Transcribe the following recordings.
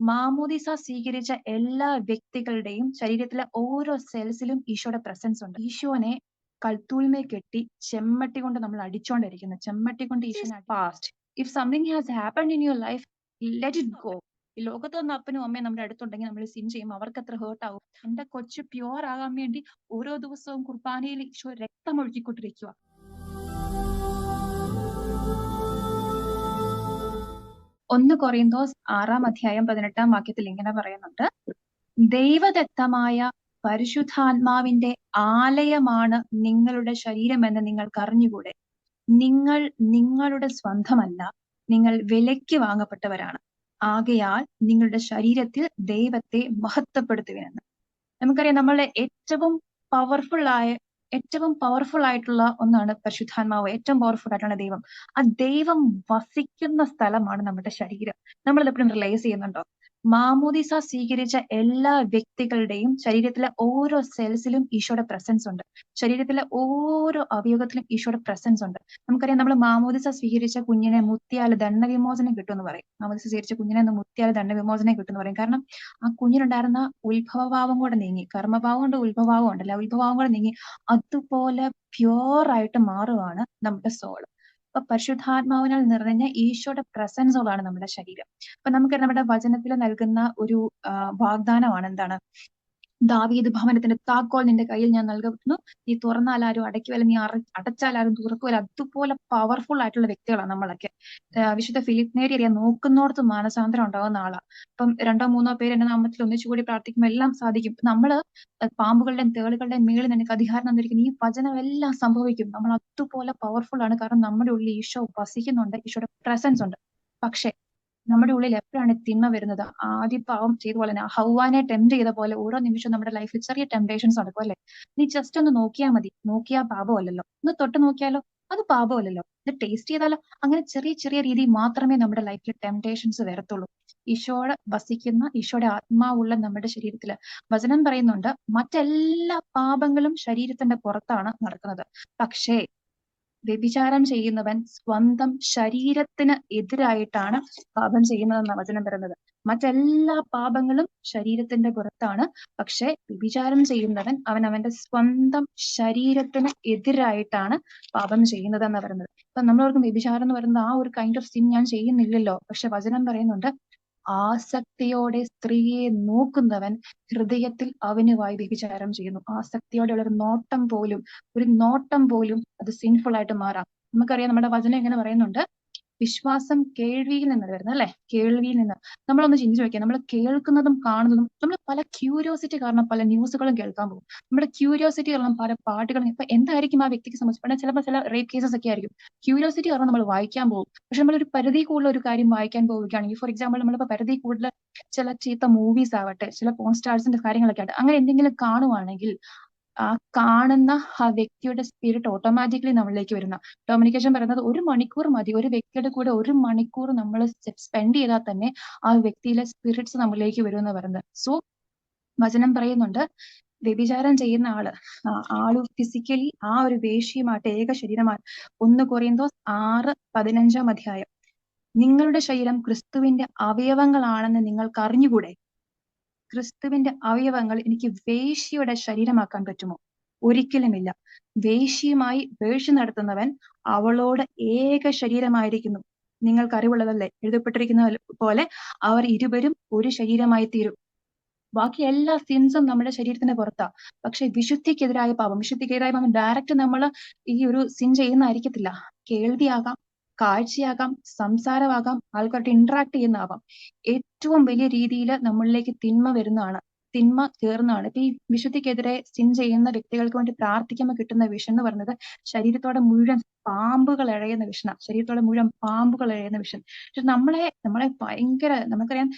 മാമോദിസ സ്വീകരിച്ച എല്ലാ വ്യക്തികളുടെയും ശരീരത്തിലെ ഓരോ സെൽസിലും ഈശോയുടെ പ്രസൻസ് ഉണ്ട്. ഈശോനെ കൽത്തൂൽമേ കെട്ടി ചെമ്മട്ടി കൊണ്ട് നമ്മൾ അടിച്ചോണ്ടിരിക്കുന്നു. ചെമ്മട്ടി കൊണ്ട് ഈശോനെ past if something has happen in your life let it go ഈ ലോകത്ത് വന്ന അപ്പനും അമ്മയും നമ്മുടെ അടുത്തുണ്ടെങ്കിൽ നമ്മൾ സിൻ ചെയ്യും. അവർക്ക് അത്ര ഹേർട്ട് ആവും. എന്റെ കൊച്ചു പ്യുവർ ആകാൻ വേണ്ടി ഓരോ ദിവസവും കുർബാനയിൽ ഈശോ രക്തം ഒഴുക്കിക്കൊണ്ടിരിക്കുക ഒന്ന് കൊറിയന്തോസ് ആറാം അധ്യായം പതിനെട്ടാം വാക്യത്തിൽ ഇങ്ങനെ പറയുന്നുണ്ട്. ദൈവദത്തമായ പരിശുദ്ധാത്മാവിന്റെ ആലയമാണ് നിങ്ങളുടെ ശരീരമെന്ന് നിങ്ങൾ അറിഞ്ഞുകൂടെ നിങ്ങൾ നിങ്ങളുടെ സ്വന്തമല്ല നിങ്ങൾ വിലയ്ക്ക് വാങ്ങപ്പെട്ടവരാണ്. ആകയാൽ നിങ്ങളുടെ ശരീരത്തിൽ ദൈവത്തെ മഹത്വപ്പെടുത്തുവിനെന്ന് നമുക്കറിയാം നമ്മളുടെ ഏറ്റവും പവർഫുൾ ആയ ഏറ്റവും പവർഫുൾ ആയിട്ടുള്ള ഒന്നാണ് പരിശുദ്ധാത്മാവ് ഏറ്റവും പവർഫുൾ ആയിട്ടുള്ള ദൈവം. ആ ദൈവം വസിക്കുന്ന സ്ഥലമാണ് നമ്മുടെ ശരീരം. നമ്മൾ എപ്പോഴും റിലൈസ് ചെയ്യുന്നുണ്ടോ? മാമോദിസ സ്വീകരിച്ച എല്ലാ വ്യക്തികളുടെയും ശരീരത്തിലെ ഓരോ സെൽസിലും ഈശോയുടെ പ്രസൻസ് ഉണ്ട്. ശരീരത്തിലെ ഓരോ അവയോഗത്തിലും ഈശോയുടെ പ്രസൻസ് ഉണ്ട്. നമുക്കറിയാം നമ്മൾ മാമോദിസ സ്വീകരിച്ച കുഞ്ഞിനെ മുത്തിയാൽ ദണ്ഡവിമോചനം കിട്ടുമെന്ന് പറയും. മാമോദിസ സ്വീകരിച്ച കുഞ്ഞിനെ മുത്തിയാൽ ദണ്ഡവിമോചനം കിട്ടുമെന്ന് പറയും. കാരണം ആ കുഞ്ഞിനുണ്ടായിരുന്ന ഉത്ഭവഭാവം കൂടെ നീങ്ങി കർമ്മഭാവം ഉണ്ട് ഉത്ഭവഭാവം ഉണ്ടല്ലോ ഉത്ഭവഭാവം കൂടെ നീങ്ങി അതുപോലെ പ്യുവർ ആയിട്ട് മാറുവാണ് നമ്മുടെ സോൾ അപ്പൊ പരിശുദ്ധാത്മാവിനാൽ നിറഞ്ഞ ഈശോയുടെ പ്രസൻസുകളാണ് നമ്മുടെ ശരീരം. അപ്പൊ നമുക്ക് നമ്മുടെ വചനത്തിൽ നൽകുന്ന ഒരു വാഗ്ദാനമാണ് എന്താണ്? ദാവീദ് ഭവനത്തിന്റെ താക്കോൽ നിന്റെ കയ്യിൽ ഞാൻ നൽകുന്നു. നീ തുറന്നാൽ ആരും അടയ്ക്കുമല്ല നീ അറ അടച്ചാൽ ആരും തുറക്കുമല്ല അതുപോലെ പവർഫുൾ ആയിട്ടുള്ള വ്യക്തികളാണ് നമ്മളൊക്കെ. വിശുദ്ധ ഫിലിപ്പ് നേരി അറിയാൻ നോക്കുന്നോടത്ത് മാനസാന്തരം ഉണ്ടാകുന്ന ആളാ. അപ്പം രണ്ടോ മൂന്നോ പേര് എന്റെ നാമത്തിൽ ഒന്നിച്ചുകൂടി പ്രാർത്ഥിക്കുമ്പോൾ എല്ലാം സാധിക്കും. നമ്മൾ പാമ്പുകളുടെയും തേളുകളുടെയും മേളിൽ നിനക്ക് അധികാരം തന്നിരിക്കുന്നു ഈ വചനം എല്ലാം സംഭവിക്കും. നമ്മൾ അതുപോലെ പവർഫുൾ ആണ്. കാരണം നമ്മുടെ ഉള്ളിൽ ഈശോ വസിക്കുന്നുണ്ട് ഈശോയുടെ പ്രസൻസ് ഉണ്ട്. പക്ഷെ നമ്മുടെ ഉള്ളിൽ എപ്പോഴാണ് തിന്മ വരുന്നത്? ആദ്യ പാവം ചെയ്ത പോലെ തന്നെ ഹൗവാനെ ടെംപ്റ്റ് ചെയ്ത പോലെ ഓരോ നിമിഷവും നമ്മുടെ ലൈഫിൽ ചെറിയ ടെംപ്റ്റേഷൻസ് നടക്കും അല്ലെ? നീ ജസ്റ്റ് ഒന്ന് നോക്കിയാൽ മതി. നോക്കിയാൽ പാപമല്ലല്ലോ. ഒന്ന് തൊട്ട് നോക്കിയാലോ? അത് പാപമല്ലല്ലോ. ഇത് ടേസ്റ്റ് ചെയ്താലോ? അങ്ങനെ ചെറിയ ചെറിയ രീതിയിൽ മാത്രമേ നമ്മുടെ ലൈഫിൽ ടെംപ്റ്റേഷൻസ് വരത്തുള്ളൂ. ഈശോടെ വസിക്കുന്ന ഈശോയുടെ ആത്മാവുള്ള നമ്മുടെ ശരീരത്തിൽ വചനം പറയുന്നുണ്ട് മറ്റെല്ലാ പാപങ്ങളും ശരീരത്തിന്റെ പുറത്താണ് നടക്കുന്നത്. പക്ഷേ വ്യഭിചാരം ചെയ്യുന്നവൻ സ്വന്തം ശരീരത്തിന് എതിരായിട്ടാണ് പാപം ചെയ്യുന്നതെന്ന വചനം പറയുന്നത് മറ്റെല്ലാ പാപങ്ങളും ശരീരത്തിന്റെ പുറത്താണ്. പക്ഷെ വ്യഭിചാരം ചെയ്യുന്നവൻ അവൻ അവന്റെ സ്വന്തം ശരീരത്തിന് എതിരായിട്ടാണ് പാപം ചെയ്യുന്നത് എന്ന് പറയുന്നത്. ഇപ്പൊ നമ്മളോർക്കും വ്യഭിചാരം എന്ന് പറയുന്നത് ആ ഒരു കൈൻഡ് ഓഫ് സിൻ ഞാൻ ചെയ്യുന്നില്ലല്ലോ. പക്ഷെ വചനം പറയുന്നുണ്ട് ആസക്തിയോടെ സ്ത്രീയെ നോക്കുന്നവൻ ഹൃദയത്തിൽ അവന് വ്യഭിചാരം ചെയ്യുന്നു. ആസക്തിയോടെ ഉള്ള ഒരു നോട്ടം പോലും ഒരു നോട്ടം പോലും അത് സിൻഫുൾ ആയിട്ട് മാറാം. നമുക്കറിയാം നമ്മുടെ വചനം എങ്ങനെ പറയുന്നുണ്ട്. വിശ്വാസം കേൾവിയിൽ നിന്ന് വരുന്നത് അല്ലെ? കേൾവിയിൽ നിന്ന്. നമ്മളൊന്ന് ചിന്തിച്ചു നോക്കിയാൽ നമ്മൾ കേൾക്കുന്നതും കാണുന്നതും നമ്മൾ പല ക്യൂരിയോസിറ്റി കാരണം പല ന്യൂസുകളും കേൾക്കാൻ പോകും. നമ്മുടെ ക്യൂരിയോസിറ്റി കാരണം പല പാട്ടുകളും ഇപ്പൊ എന്തായിരിക്കും ആ വ്യക്തിക്ക് സംബന്ധിച്ച്? ചിലപ്പോൾ ചില റേപ്പ് കേസസ് ഒക്കെ ആയിരിക്കും. ക്യൂരിയോസിറ്റി കാരണം നമ്മൾ വായിക്കാൻ പോകും. പക്ഷെ നമ്മൾ ഒരു പരിധി കൂടുതൽ ഒരു കാര്യം വായിക്കാൻ പോവുകയാണെങ്കിൽ ഫോർ എക്സാമ്പിൾ നമ്മളിപ്പോ പരിധി കൂടുതൽ ചില ചീത്ത മൂവീസ് ആവട്ടെ ചില പോൺ സ്റ്റാർസിന്റെ കാര്യങ്ങളൊക്കെ ആവട്ടെ അങ്ങനെ എന്തെങ്കിലും കാണുവാണെങ്കിൽ ആ കാണുന്ന ആ വ്യക്തിയുടെ സ്പിരിറ്റ് ഓട്ടോമാറ്റിക്കലി നമ്മളിലേക്ക് വരുന്ന. ഡൊമിനിക്കേഷൻ പറയുന്നത് ഒരു മണിക്കൂർ മതി. ഒരു വ്യക്തിയുടെ കൂടെ ഒരു മണിക്കൂർ നമ്മൾ സ്പെൻഡ് ചെയ്താൽ തന്നെ ആ വ്യക്തിയിലെ സ്പിരിറ്റ്സ് നമ്മളിലേക്ക് വരും എന്ന് പറയുന്നത്. സോ വചനം പറയുന്നുണ്ട് വ്യഭിചാരം ചെയ്യുന്ന ആൾ ആൾ ഫിസിക്കലി ആ ഒരു വേഷിയുമായിട്ട് ഏക ശരീരമാണ് ഒന്ന് കുറയുന്നോ ആറ് പതിനഞ്ചാം അധ്യായം. നിങ്ങളുടെ ശരീരം ക്രിസ്തുവിന്റെ അവയവങ്ങളാണെന്ന് നിങ്ങൾക്ക് അറിഞ്ഞുകൂടെ ക്രിസ്തുവിന്റെ അവയവങ്ങൾ എനിക്ക് വേശ്യയുടെ ശരീരമാക്കാൻ പറ്റുമോ? ഒരിക്കലുമില്ല. വേശ്യയുമായി വേഴ്ച നടത്തുന്നവൻ അവളോട് ഏക ശരീരമായിരിക്കുന്നു. നിങ്ങൾക്ക് അറിവുള്ളതല്ലേ എഴുതപ്പെട്ടിരിക്കുന്ന പോലെ അവർ ഇരുവരും ഒരു ശരീരമായി തീരും. ബാക്കി എല്ലാ സിൻസും നമ്മുടെ ശരീരത്തിന് പുറത്താ. പക്ഷെ വിശുദ്ധിക്കെതിരായ പാപം വിശുദ്ധിക്കെതിരായ പാപം ഡയറക്റ്റ് നമ്മൾ ഈ ഒരു സിൻ ചെയ്യുന്നതായിരിക്കത്തില്ല. കേൾവിയാകാം കാഴ്ചയാകാം സംസാരമാകാം ആൾക്കാരുടെ ഇന്ററാക്ട് ചെയ്യുന്നതാവാം. ഏറ്റവും വലിയ രീതിയിൽ നമ്മളിലേക്ക് തിന്മ വരുന്നതാണ്. തിന്മ തീർന്നതാണ്. ഇപ്പൊ ഈ വിശുദ്ധിക്കെതിരെ സിൻ ചെയ്യുന്ന വ്യക്തികൾക്ക് വേണ്ടി പ്രാർത്ഥിക്കുമ്പോൾ കിട്ടുന്ന വിഷം എന്ന് പറയുന്നത് ശരീരത്തോടെ മുഴുവൻ പാമ്പുകൾ ഇഴയുന്ന വിഷന. ശരീരത്തോടെ മുഴുവൻ പാമ്പുകൾ ഇഴയുന്ന വിഷൻ പക്ഷെ നമ്മളെ നമ്മളെ ഭയങ്കര നമുക്കറിയാം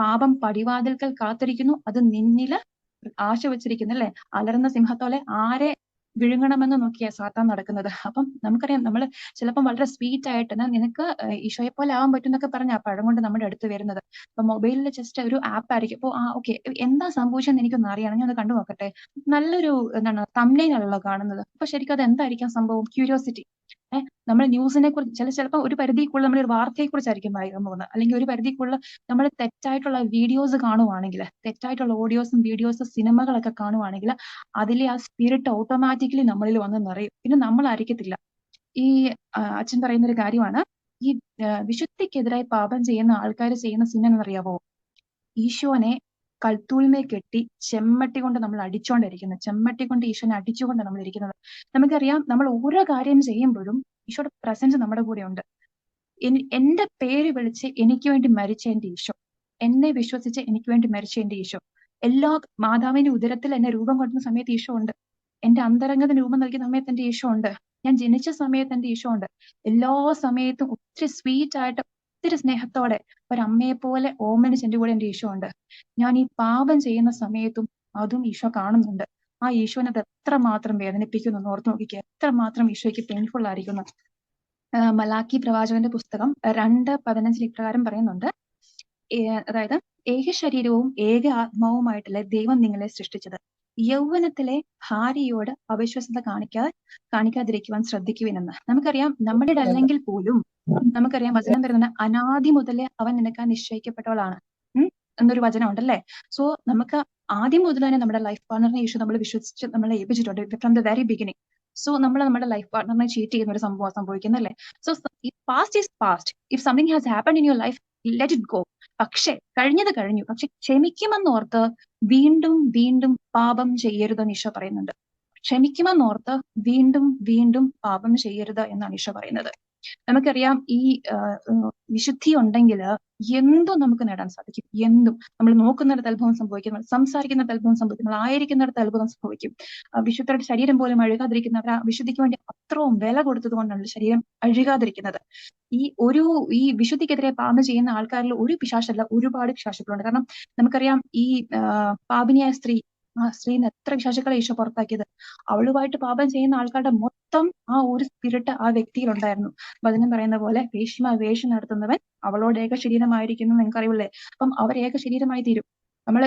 പാപം പടിവാതിൽക്കൽ കാത്തിരിക്കുന്നു. അത് നിന്നിൽ ആശ വെച്ചിരിക്കുന്നു അല്ലെ? അലർന്ന സിംഹത്തോലെ ആരെ വിഴുങ്ങണമെന്ന് നോക്കിയാ സാത്താൻ നടക്കുന്നത്. അപ്പം നമുക്കറിയാം നമ്മൾ ചിലപ്പം വളരെ സ്വീറ്റ് ആയിട്ട് നിനക്ക് ഈശോയെ പോലെ ആവാൻ പറ്റും എന്നൊക്കെ പറഞ്ഞ പഴം കൊണ്ട് നമ്മുടെ അടുത്ത് വരുന്നത്. അപ്പൊ മൊബൈലിൽ ജസ്റ്റ് ഒരു ആപ്പ് ആയിരിക്കും. അപ്പോൾ ആ ഓക്കെ എന്താ സംഭവിച്ചെന്ന് എനിക്കൊന്ന് അറിയണം. ഞാൻ കണ്ടു നോക്കട്ടെ. നല്ലൊരു എന്താണ് തമ്മിലാണല്ലോ കാണുന്നത്. അപ്പൊ ശരിക്കും അത് എന്തായിരിക്കാം സംഭവം? ക്യൂരിയോസിറ്റി നമ്മൾ ന്യൂസിനെ കുറിച്ച് ചില ചിലപ്പോൾ ഒരു പരിധിക്കുള്ള നമ്മൾ ഒരു വാർത്തയെ കുറിച്ചായിരിക്കും വായിക്കാൻ പോകുന്നത്. അല്ലെങ്കിൽ ഒരു പരിധിക്കുള്ള നമ്മൾ തെറ്റായിട്ടുള്ള വീഡിയോസ് കാണുവാണെങ്കിൽ തെറ്റായിട്ടുള്ള ഓഡിയോസും വീഡിയോസും സിനിമകളൊക്കെ കാണുവാണെങ്കിൽ അതിലെ ആ സ്പിരിറ്റ് ഓട്ടോമാറ്റിക്കലി നമ്മളിൽ വന്ന് നിറയും. പിന്നെ നമ്മൾ അറിയത്തില്ല ഈ അച്ഛൻ പറയുന്ന ഒരു കാര്യമാണ്. ഈ വിശുദ്ധിക്കെതിരായി പാപം ചെയ്യുന്ന ആൾക്കാർ ചെയ്യുന്ന സിനിമ എന്നറിയാവോ ഈശോനെ കൽത്തൂൽമേ കെട്ടി ചെമ്മട്ടി കൊണ്ട് നമ്മൾ അടിച്ചുകൊണ്ടിരിക്കുന്നത് ചെമ്മട്ടി കൊണ്ട് ഈശോനെ അടിച്ചുകൊണ്ട് നമ്മൾ ഇരിക്കുന്നത്. നമുക്കറിയാം നമ്മൾ ഓരോ കാര്യം ചെയ്യുമ്പോഴും ഈശോയുടെ പ്രസൻസ് നമ്മുടെ കൂടെ ഉണ്ട്. എന്റെ പേര് വിളിച്ച് എനിക്ക് വേണ്ടി മരിച്ച എന്റെ ഈശോ. എന്നെ വിശ്വസിച്ച് എനിക്ക് വേണ്ടി മരിച്ച എന്റെ ഈശോ. എല്ലാ മാതാവിന്റെ ഉദരത്തിൽ എന്നെ രൂപം കൊടുക്കുന്ന സമയത്ത് ഈശോ ഉണ്ട്. എന്റെ അന്തരംഗത്തിന് രൂപം നൽകിയ സമയത്ത് എന്റെ ഈശോ ഉണ്ട്. ഞാൻ ജനിച്ച സമയത്ത് എന്റെ ഈശോ ഉണ്ട്. എല്ലാ സമയത്തും ഒത്തിരി സ്വീറ്റ് ആയിട്ട് ഒത്തിരി സ്നേഹത്തോടെ ഒരമ്മയെ പോലെ ഓമനിച്ച് എന്റെ കൂടെ എന്റെ ഈശോ ഉണ്ട്. ഞാൻ ഈ പാപം ചെയ്യുന്ന സമയത്തും അതും ഈശോ കാണുന്നുണ്ട്. ആ ഈശോനെ അത് എത്രമാത്രം വേദനിപ്പിക്കുന്നു എന്ന് ഓർത്ത് നോക്കിക്കുക എത്രമാത്രം ഈശോയ്ക്ക് പെയിൻഫുൾ ആയിരിക്കുന്നു. മലാക്കി പ്രവാചകന്റെ പുസ്തകം രണ്ട് പതിനഞ്ചിൽ ഇപ്രകാരം പറയുന്നുണ്ട്. അതായത് ഏക ശരീരവും ഏക ആത്മാവുമായിട്ടല്ലേ ദൈവം നിങ്ങളെ സൃഷ്ടിച്ചത്? യൗവനത്തിലെ ഭാര്യയോട് അവിശ്വസത കാണിക്കാതെ കാണിക്കാതിരിക്കുവാൻ ശ്രദ്ധിക്കുവിനെന്ന്. നമുക്കറിയാം നമ്മുടെ അല്ലെങ്കിൽ പോലും നമുക്കറിയാം വചനം വരുന്ന അനാദി മുതലേ അവൻ നിനക്കാൻ നിശ്ചയിക്കപ്പെട്ടവളാണ്. എന്നൊരു വചനം ഉണ്ടല്ലേ സോ നമുക്ക് ആദ്യം മുതൽ തന്നെ നമ്മുടെ ലൈഫ് പാർട്ണറിനെ ഇഷ്യൂ നമ്മൾ വിശ്വസിച്ച് നമ്മളെ ഏൽപ്പിച്ചിട്ടുണ്ട് from the very beginning so നമ്മൾ നമ്മുടെ ലൈഫ് പാർട്ണറിനെ ചീറ്റ് ചെയ്യുന്ന ഒരു സംഭവം സംഭവിക്കുന്നല്ലേ so past is past if something has happen in your life let it go പക്ഷെ കഴിഞ്ഞത് കഴിഞ്ഞു. പക്ഷെ ക്ഷമിക്കുമെന്നോർത്ത് വീണ്ടും വീണ്ടും പാപം ചെയ്യരുതെന്ന് ഈശോ പറയുന്നുണ്ട്. ക്ഷമിക്കുമെന്നോർത്ത് വീണ്ടും വീണ്ടും പാപം ചെയ്യരുത് എന്നാണ് ഈശോ പറയുന്നത്. നമുക്കറിയാം ഈ വിശുദ്ധി ഉണ്ടെങ്കിൽ എന്തും നമുക്ക് നേടാൻ സാധിക്കും. എന്തും. നമ്മൾ നോക്കുന്നിടത്ത് അത്ഭുതം സംഭവിക്കും നമ്മൾ സംസാരിക്കുന്നിടത്ത് അത്ഭുതം സംഭവിക്കും നമ്മൾ ആയിരിക്കുന്നിടത്ത് അത്ഭുതം സംഭവിക്കും. വിശുദ്ധരുടെ ശരീരം പോലും അഴുകാതിരിക്കുന്നവർ വിശുദ്ധിക്ക് വേണ്ടി അത്രയും വില കൊടുത്തതുകൊണ്ടാണ് ശരീരം അഴുകാതിരിക്കുന്നത്. ഈ ഒരു ഈ വിശുദ്ധിക്കെതിരെ പാപം ചെയ്യുന്ന ആൾക്കാരിൽ ഒരു പിശാശല്ല ഒരുപാട് പിശാശുക്കളുണ്ട്. കാരണം നമുക്കറിയാം ഈ പാപിനിയായ സ്ത്രീ ആ സ്ത്രീനെ എത്ര വിശാശുക്കളെ ഈശോ പുറത്താക്കിയത്? അവളുമായിട്ട് പാപം ചെയ്യുന്ന ആൾക്കാരുടെ മൊത്തം ആ ഒരു സ്പിരിറ്റ് ആ വ്യക്തിയിൽ ഉണ്ടായിരുന്നു വചനം പറയുന്ന പോലെ വേഷ്മ വേഷം നടത്തുന്നവൻ അവളോട് ഏക ശരീരമായിരിക്കുന്നു നിങ്ങൾക്ക് അറിയില്ലേ അപ്പം അവർ ഏക ശരീരമായി തീരും നമ്മൾ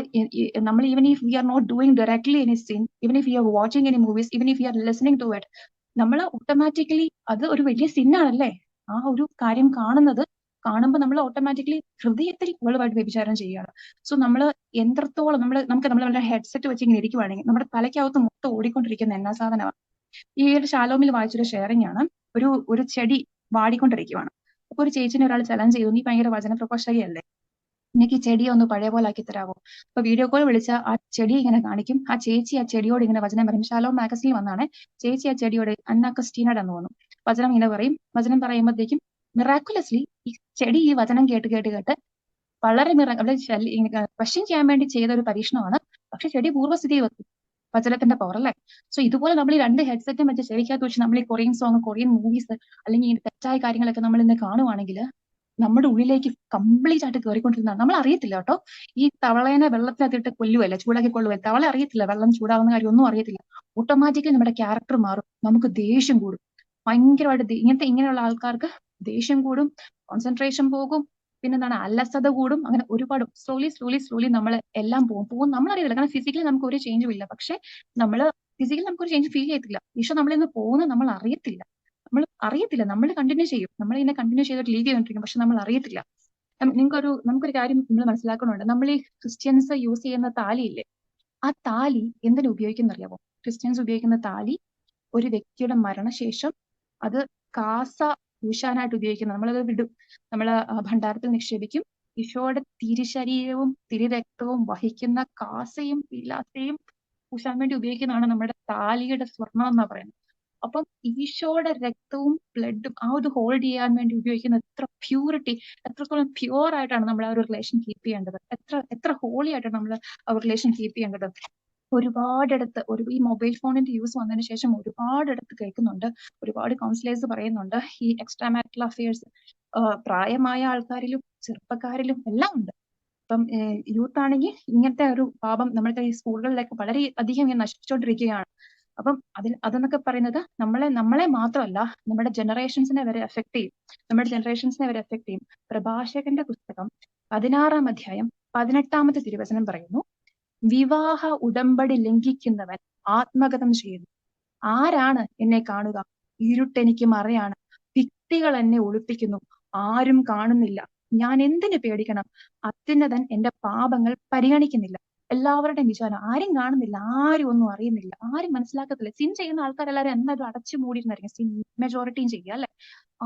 നമ്മൾ even if we are not doing directly any scene even if you are watching any movies even if you are listening to it നമ്മൾ ഓട്ടോമാറ്റിക്കലി അത് ഒരു വലിയ സിന്നാണല്ലേ ആ ഒരു കാര്യം കാണുന്നത് കാണുമ്പോൾ നമ്മൾ ഓട്ടോമാറ്റിക്കലി ഹൃദയത്തിൽ അവളുമായിട്ട് വ്യഭിചാരം ചെയ്യുകയാണ്. സോ നമ്മൾ എത്രത്തോളം നമ്മൾ നമുക്ക് നമ്മൾ നമ്മുടെ ഹെഡ്സെറ്റ് വെച്ച് ഇങ്ങനെ ഇരിക്കുവാണെങ്കിൽ നമ്മുടെ തലയ്ക്കകത്ത് മൊത്തം ഓടിക്കൊണ്ടിരിക്കുന്ന എന്നാ സാധനമാണ്. ഈ ഒരു ശാലോമിൽ വായിച്ചൊരു ഷെയറിംഗ് ആണ്. ഒരു ഒരു ചെടി വാടിക്കൊണ്ടിരിക്കുവാണ്. അപ്പൊ ഒരു ചേച്ചിനെ ഒരാൾ ചലഞ്ച് ചെയ്തു. നീ ഭയങ്കര വചന പ്രഘോഷകയല്ലേ? എനിക്ക് ഈ ചെടിയെ ഒന്ന് പഴയ പോലെ ആക്കി തരാമോ അപ്പൊ വീഡിയോ കോൾ വിളിച്ച ആ ചെടി ഇങ്ങനെ കാണിക്കും. ആ ചേച്ചി ആ ചെടിയോട് ഇങ്ങനെ വചനം പറയും. ഷാലോ മാഗസിനിൽ വന്നാണ്. ചേച്ചി ആ ചെടിയോട് അന്ന ക്രിസ്റ്റീനയുടെ എന്ന് തോന്നും വചനം ഇങ്ങനെ പറയും. വചനം പറയുമ്പോഴത്തേക്കും മിറാക്കുലസ്ലി ഈ ചെടി ഈ വചനം കേട്ട് കേട്ട് കേട്ട് വളരെ മിറ അവിടെ ക്വസ്റ്റ്യൻ ചെയ്യാൻ വേണ്ടി ചെയ്ത ഒരു പരീക്ഷണമാണ്. പക്ഷെ ചെടി പൂർവസ്ഥിതി വെക്കും വചനത്തിന്റെ പവർ അല്ലേ? സോ ഇതുപോലെ നമ്മൾ ഈ രണ്ട് ഹെഡ്സെറ്റും വെച്ച് ചെവിക്കകത്ത് വെച്ച് നമ്മൾ ഈ കൊറിയൻ സോങ് കൊറിയൻ മൂവീസ് അല്ലെങ്കിൽ ഈ തെറ്റായ കാര്യങ്ങളൊക്കെ നമ്മൾ ഇന്ന് കാണുവാണെങ്കിൽ നമ്മുടെ ഉള്ളിലേക്ക് കംപ്ലീറ്റ് ആയിട്ട് കയറിക്കൊണ്ടിരുന്നതാണ് നമ്മൾ അറിയത്തില്ല കേട്ടോ. ഈ തവളേനെ വെള്ളത്തിനകത്തിട്ട് കൊല്ലുവല്ല? ചൂടാക്കി കൊള്ളുവല്ല? തവള അറിയത്തില്ല. വെള്ളം ചൂടാവുന്ന കാര്യം ഒന്നും അറിയത്തില്ല ഓട്ടോമാറ്റിക്കലി നമ്മുടെ ക്യാരക്ടർ മാറും. നമുക്ക് ദേഷ്യം കൂടും. ഭയങ്കരമായിട്ട് ഇങ്ങനത്തെ ഇങ്ങനെയുള്ള ആൾക്കാർക്ക് ദേഷ്യം കൂടും കോൺസെൻട്രേഷൻ പോകും പിന്നെ എന്താണ് അലസത കൂടും അങ്ങനെ ഒരുപാട് സ്ലോലി സ്ലോലി സ്ലോലി നമ്മൾ എല്ലാം പോകും. പോകും നമ്മൾ അറിയില്ല കാരണം ഫിസിക്കലി നമുക്ക് ഒരു ചേഞ്ചും ഇല്ല. പക്ഷെ നമ്മൾ ഫിസിക്കലി നമുക്ക് ഒരു ചേഞ്ച് ഫീൽ ചെയ്യത്തില്ല. ഈശോ നമ്മൾ ഇന്ന് പോകുന്നത് നമ്മൾ അറിയത്തില്ല. നമ്മൾ അറിയത്തില്ല. നമ്മൾ കണ്ടിന്യൂ ചെയ്യും. നമ്മൾ ഇതിനെ കണ്ടിന്യൂ ചെയ്തിട്ട് ലീവ് ചെയ്തോണ്ടിരിക്കും പക്ഷെ നമ്മൾ അറിയത്തില്ല. നിങ്ങൾക്കൊരു നമുക്കൊരു കാര്യം നമ്മൾ മനസ്സിലാക്കണമുണ്ട്. നമ്മൾ ഈ ക്രിസ്ത്യൻസ് യൂസ് ചെയ്യുന്ന താലിയില്ലേ ആ താലി എന്തിനു ഉപയോഗിക്കുന്ന അറിയാമോ ക്രിസ്ത്യൻസ് ഉപയോഗിക്കുന്ന താലി ഒരു വ്യക്തിയുടെ മരണശേഷം അത് കാസ പൂശാനായിട്ട് ഉപയോഗിക്കുന്നത്. നമ്മളത് വിടും. നമ്മൾ ഭണ്ഡാരത്തിൽ നിക്ഷേപിക്കും. ഈശോയുടെ തിരിശരീരവും തിരിരക്തവും വഹിക്കുന്ന കാസയും പിലാസയും പൂശാൻ വേണ്ടി ഉപയോഗിക്കുന്നതാണ് നമ്മുടെ താലിയുടെ സ്വർണം എന്നാ പറയുന്നത്. അപ്പം ഈശോയുടെ രക്തവും ബ്ലഡും ആ ഒരു ഹോൾഡ് ചെയ്യാൻ വേണ്ടി ഉപയോഗിക്കുന്ന എത്ര പ്യൂരിറ്റി എത്രത്തോളം പ്യുവർ ആയിട്ടാണ് നമ്മൾ ആ ഒരു റിലേഷൻ കീപ്പ് ചെയ്യേണ്ടത്? എത്ര എത്ര ഹോളി ആയിട്ടാണ് നമ്മൾ ആ റിലേഷൻ കീപ്പ് ചെയ്യേണ്ടത്? ഒരുപാടിടത്ത് ഒരു ഈ മൊബൈൽ ഫോണിന്റെ യൂസ് വന്നതിന് ശേഷം ഒരുപാടിടത്ത് കേൾക്കുന്നുണ്ട്. ഒരുപാട് കൗൺസിലേഴ്സ് പറയുന്നുണ്ട്. ഈ എക്സ്ട്രാ മാരിറ്റൽ അഫയേഴ്സ് പ്രായമായ ആൾക്കാരിലും ചെറുപ്പക്കാരിലും എല്ലാം ഉണ്ട്. ഇപ്പം യൂത്ത് ആണെങ്കിൽ ഇങ്ങനത്തെ ഒരു പാപം നമ്മളുടെ ഈ സ്കൂളുകളിലൊക്കെ വളരെ അധികം നശിച്ചുകൊണ്ടിരിക്കുകയാണ് അപ്പം അതിൽ അതെന്നൊക്കെ പറയുന്നത് നമ്മളെ നമ്മളെ മാത്രമല്ല നമ്മുടെ ജനറേഷൻസിനെ വരെ എഫക്ട് ചെയ്യും. നമ്മുടെ ജനറേഷൻസിനെ വരെ എഫക്ട് ചെയ്യും. പ്രഭാഷകന്റെ പുസ്തകം പതിനാറാം അധ്യായം പതിനെട്ടാമത്തെ തിരുവചനം പറയുന്നു. വിവാഹ ഉടമ്പടി ലംഘിക്കുന്നവൻ ആത്മഗതം ചെയ്യുന്നു. ആരാണ് എന്നെ കാണുക? ഇരുട്ടെനിക്ക് മറയാണ്. ഭിത്തികൾ എന്നെ ഒളിപ്പിക്കുന്നു. ആരും കാണുന്നില്ല. ഞാൻ എന്തിനു പേടിക്കണം? അത്യുന്നതൻ എന്റെ പാപങ്ങൾ പരിഗണിക്കുന്നില്ല. എല്ലാവരുടെയും വിചാരം ആരും കാണുന്നില്ല ആരും ഒന്നും അറിയുന്നില്ല ആരും മനസ്സിലാക്കത്തില്ല. സിൻ ചെയ്യുന്ന ആൾക്കാരെല്ലാവരും എന്തായാലും അടച്ചു മൂടിയിരുന്നായിരിക്കും. സിൻ മെജോറിറ്റിയും ചെയ്യുക അല്ലെ?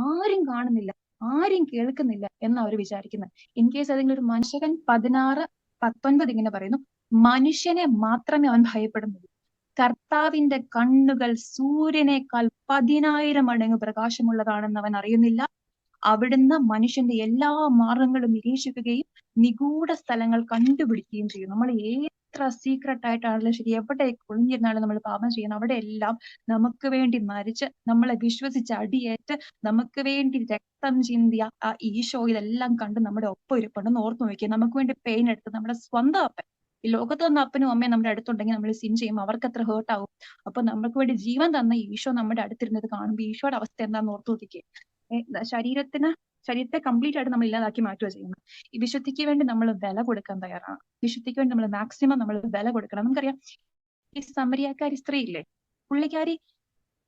ആരും കാണുന്നില്ല ആരും കേൾക്കുന്നില്ല എന്ന് വിചാരിക്കുന്നത് ഇൻ കേസ് ഏതെങ്കിലും ഒരു മനുഷ്യൻ പതിനാറ് പത്തൊൻപത് ഇങ്ങനെ പറയുന്നു മനുഷ്യനെ മാത്രമേ അവൻ ഭയപ്പെടുന്നുള്ളൂ. കർത്താവിന്റെ കണ്ണുകൾ സൂര്യനേക്കാൾ പതിനായിരം മടങ്ങ് പ്രകാശമുള്ളതാണെന്ന് അവൻ അറിയുന്നില്ല. അവിടുന്ന് മനുഷ്യന്റെ എല്ലാ മാർഗങ്ങളും നിരീക്ഷിക്കുകയും നിഗൂഢ സ്ഥലങ്ങൾ കണ്ടുപിടിക്കുകയും ചെയ്യും. നമ്മൾ എത്ര സീക്രട്ട് ആയിട്ടാണെങ്കിലും ശരി എവിടെ ഒളിഞ്ഞിരുന്നാലും നമ്മൾ പാപം ചെയ്യുന്നത് അവിടെ എല്ലാം നമുക്ക് വേണ്ടി മരിച്ച് നമ്മളെ വിശ്വസിച്ച് അടിയേറ്റ് നമുക്ക് വേണ്ടി രക്തം ചിന്തിയ ആ ഈശോ ഇതെല്ലാം കണ്ട് നമ്മുടെ ഒപ്പം ഇരിപ്പുണ്ടെന്ന് ഓർത്തു നോക്കിയാൽ നമുക്ക് വേണ്ടി പെയിൻ എടുത്ത് നമ്മുടെ സ്വന്തം അപ്പൻ ഈ ലോകത്ത് വന്ന അപ്പനും അമ്മയും നമ്മുടെ അടുത്തുണ്ടെങ്കിൽ നമ്മൾ സിൻ ചെയ്യും. അവർക്ക് അത്ര ഹേർട്ട് ആവും. അപ്പൊ നമ്മൾക്ക് വേണ്ടി ജീവൻ തന്ന ഈശോ നമ്മുടെ അടുത്തിരുന്നത് കാണുമ്പോൾ ഈശോയുടെ അവസ്ഥ എന്താന്ന് ഓർത്തു നോക്കിക്കേ. ശരീരത്തിന് ശരീരത്തെ കംപ്ലീറ്റ് ആയിട്ട് നമ്മൾ ഇല്ലാതാക്കി മാറ്റുക ചെയ്യുന്നത്. ഈ വിശുദ്ധിക്ക് വേണ്ടി നമ്മൾ വില കൊടുക്കാൻ തയ്യാറാണ്. വിശുദ്ധിക്ക് വേണ്ടി നമ്മൾ മാക്സിമം നമ്മൾ വില കൊടുക്കണം. നമുക്കറിയാം ഈ സമരിയാക്കാരി സ്ത്രീ ഇല്ലേ പുള്ളിക്കാരി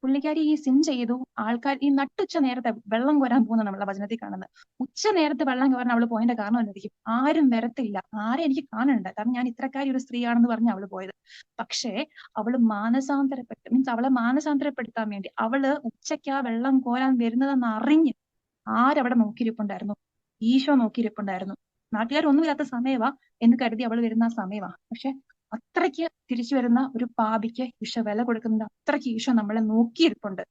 പുള്ളിക്കാരി ഈ സിൻ ചെയ്തു. ആൾക്കാർ ഈ നട്ടുച്ച നേരത്തെ വെള്ളം കോരാൻ പോകുന്ന നമ്മളെ വചനത്തിൽ കാണുന്നത്. ഉച്ച നേരത്തെ വെള്ളം കോരാൻ അവൾ പോയതിന്റെ കാരണം എന്തായിരിക്കും? ആരും വരത്തില്ല. ആരെ എനിക്ക് കാണണ്ട? കാരണം ഞാൻ ഇത്രക്കാരി ഒരു സ്ത്രീയാണെന്ന് പറഞ്ഞ് അവൾ പോയത്. പക്ഷേ അവൾ മാനസാന്തരപ്പെട്ട് മീൻസ് അവളെ മാനസാന്തരപ്പെടുത്താൻ വേണ്ടി അവൾ ഉച്ചയ്ക്ക് ആ വെള്ളം കോരാൻ വരുന്നതെന്ന് അറിഞ്ഞ് ആരവിടെ നോക്കിയിരിപ്പുണ്ടായിരുന്നു? ഈശോ നോക്കിയിരിപ്പുണ്ടായിരുന്നു. നാട്ടുകാരൊന്നുമില്ലാത്ത സമയവാ എന്ന് കരുതി അവൾ വരുന്ന ആ സമയവാ. പക്ഷെ അത്രയ്ക്ക് തിരിച്ചു വരുന്ന ഒരു പാപിക്ക് ഈശോ വില കൊടുക്കുന്നത് അത്രയ്ക്ക് ഈശോ നമ്മളെ നോക്കിയിരിപ്പുണ്ട്.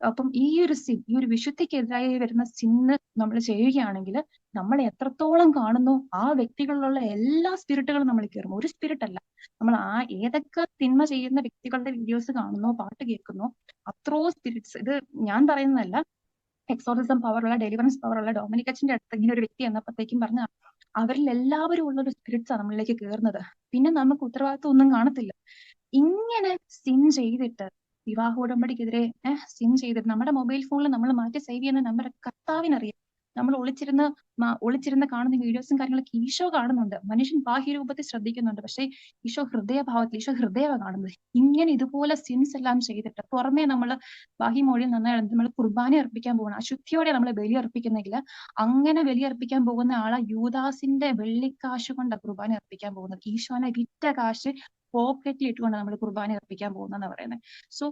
അപ്പം ഈ ഒരു സിൻ ഈ ഒരു വിശുദ്ധിക്കെതിരായി വരുന്ന സിന്ന് നമ്മൾ ചെയ്യുകയാണെങ്കിൽ നമ്മൾ എത്രത്തോളം കാണുന്നു ആ വ്യക്തികളിലുള്ള എല്ലാ സ്പിരിറ്റുകളും നമ്മൾ കയറും ഒരു സ്പിരിറ്റ് അല്ല നമ്മൾ ആ ഏതൊക്കെ തിന്മ ചെയ്യുന്ന വ്യക്തികളുടെ വീഡിയോസ് കാണുന്നോ പാട്ട് കേൾക്കുന്നോ അത്രോ സ്പിരിറ്റ്സ്. ഇത് ഞാൻ പറയുന്നതല്ല എക്സോറിസം പവറുള്ള ഡെലിവറൻസ് പവറുള്ള ഡൊമിനിക് അച്ഛന്റെ അടുത്ത് ഇങ്ങനെ ഒരു വ്യക്തി എന്നപ്പോഴത്തേക്കും പറഞ്ഞ അവരിൽ എല്ലാവരും ഉള്ള ഒരു സ്പിരിറ്റ്സ് ആണ് നമ്മളിലേക്ക് കയറുന്നത് പിന്നെ നമുക്ക് ഉത്തരവാദിത്വം ഒന്നും കാണത്തില്ല. ഇങ്ങനെ സിൻ ചെയ്തിട്ട് വിവാഹ ഉടമ്പടിക്കെതിരെ സിൻ ചെയ്തിട്ട് നമ്മുടെ മൊബൈൽ ഫോണിൽ നമ്മൾ മാറ്റി സേവ് ചെയ്യുന്ന നമ്പർ കർത്താവിനറിയാം. നമ്മൾ ഒളിച്ചിരുന്ന് ഒളിച്ചിരുന്ന് കാണുന്ന വീഡിയോസും കാര്യങ്ങളൊക്കെ ഈശോ കാണുന്നുണ്ട്. മനുഷ്യൻ ബാഹ്യരൂപത്തിൽ ശ്രദ്ധിക്കുന്നുണ്ട്. പക്ഷെ ഈശോ ഹൃദയഭാവത്തിൽ ഈശോ ഹൃദയവ കാണുന്നത്. ഇങ്ങനെ ഇതുപോലെ സിൻസ് എല്ലാം ചെയ്തിട്ട് പുറമേ നമ്മൾ ബാഹ്യമൊഴിയിൽ നന്നായി നമ്മൾ കുർബാന അർപ്പിക്കാൻ പോകണം അശുദ്ധിയോടെ നമ്മൾ ബലി അർപ്പിക്കുന്നെങ്കിൽ അങ്ങനെ ബലി അർപ്പിക്കാൻ പോകുന്ന ആളെ യൂദാസിന്റെ വെള്ളിക്കാശ് കൊണ്ട് കുർബാന അർപ്പിക്കാൻ പോകുന്നത്. ഈശോനെ വിറ്റ കാശ് പോക്കറ്റിൽ ഇട്ടുകൊണ്ട് നമ്മൾ കുർബാന അർപ്പിക്കാൻ പോകുന്നതെന്ന് പറയുന്നത് സോ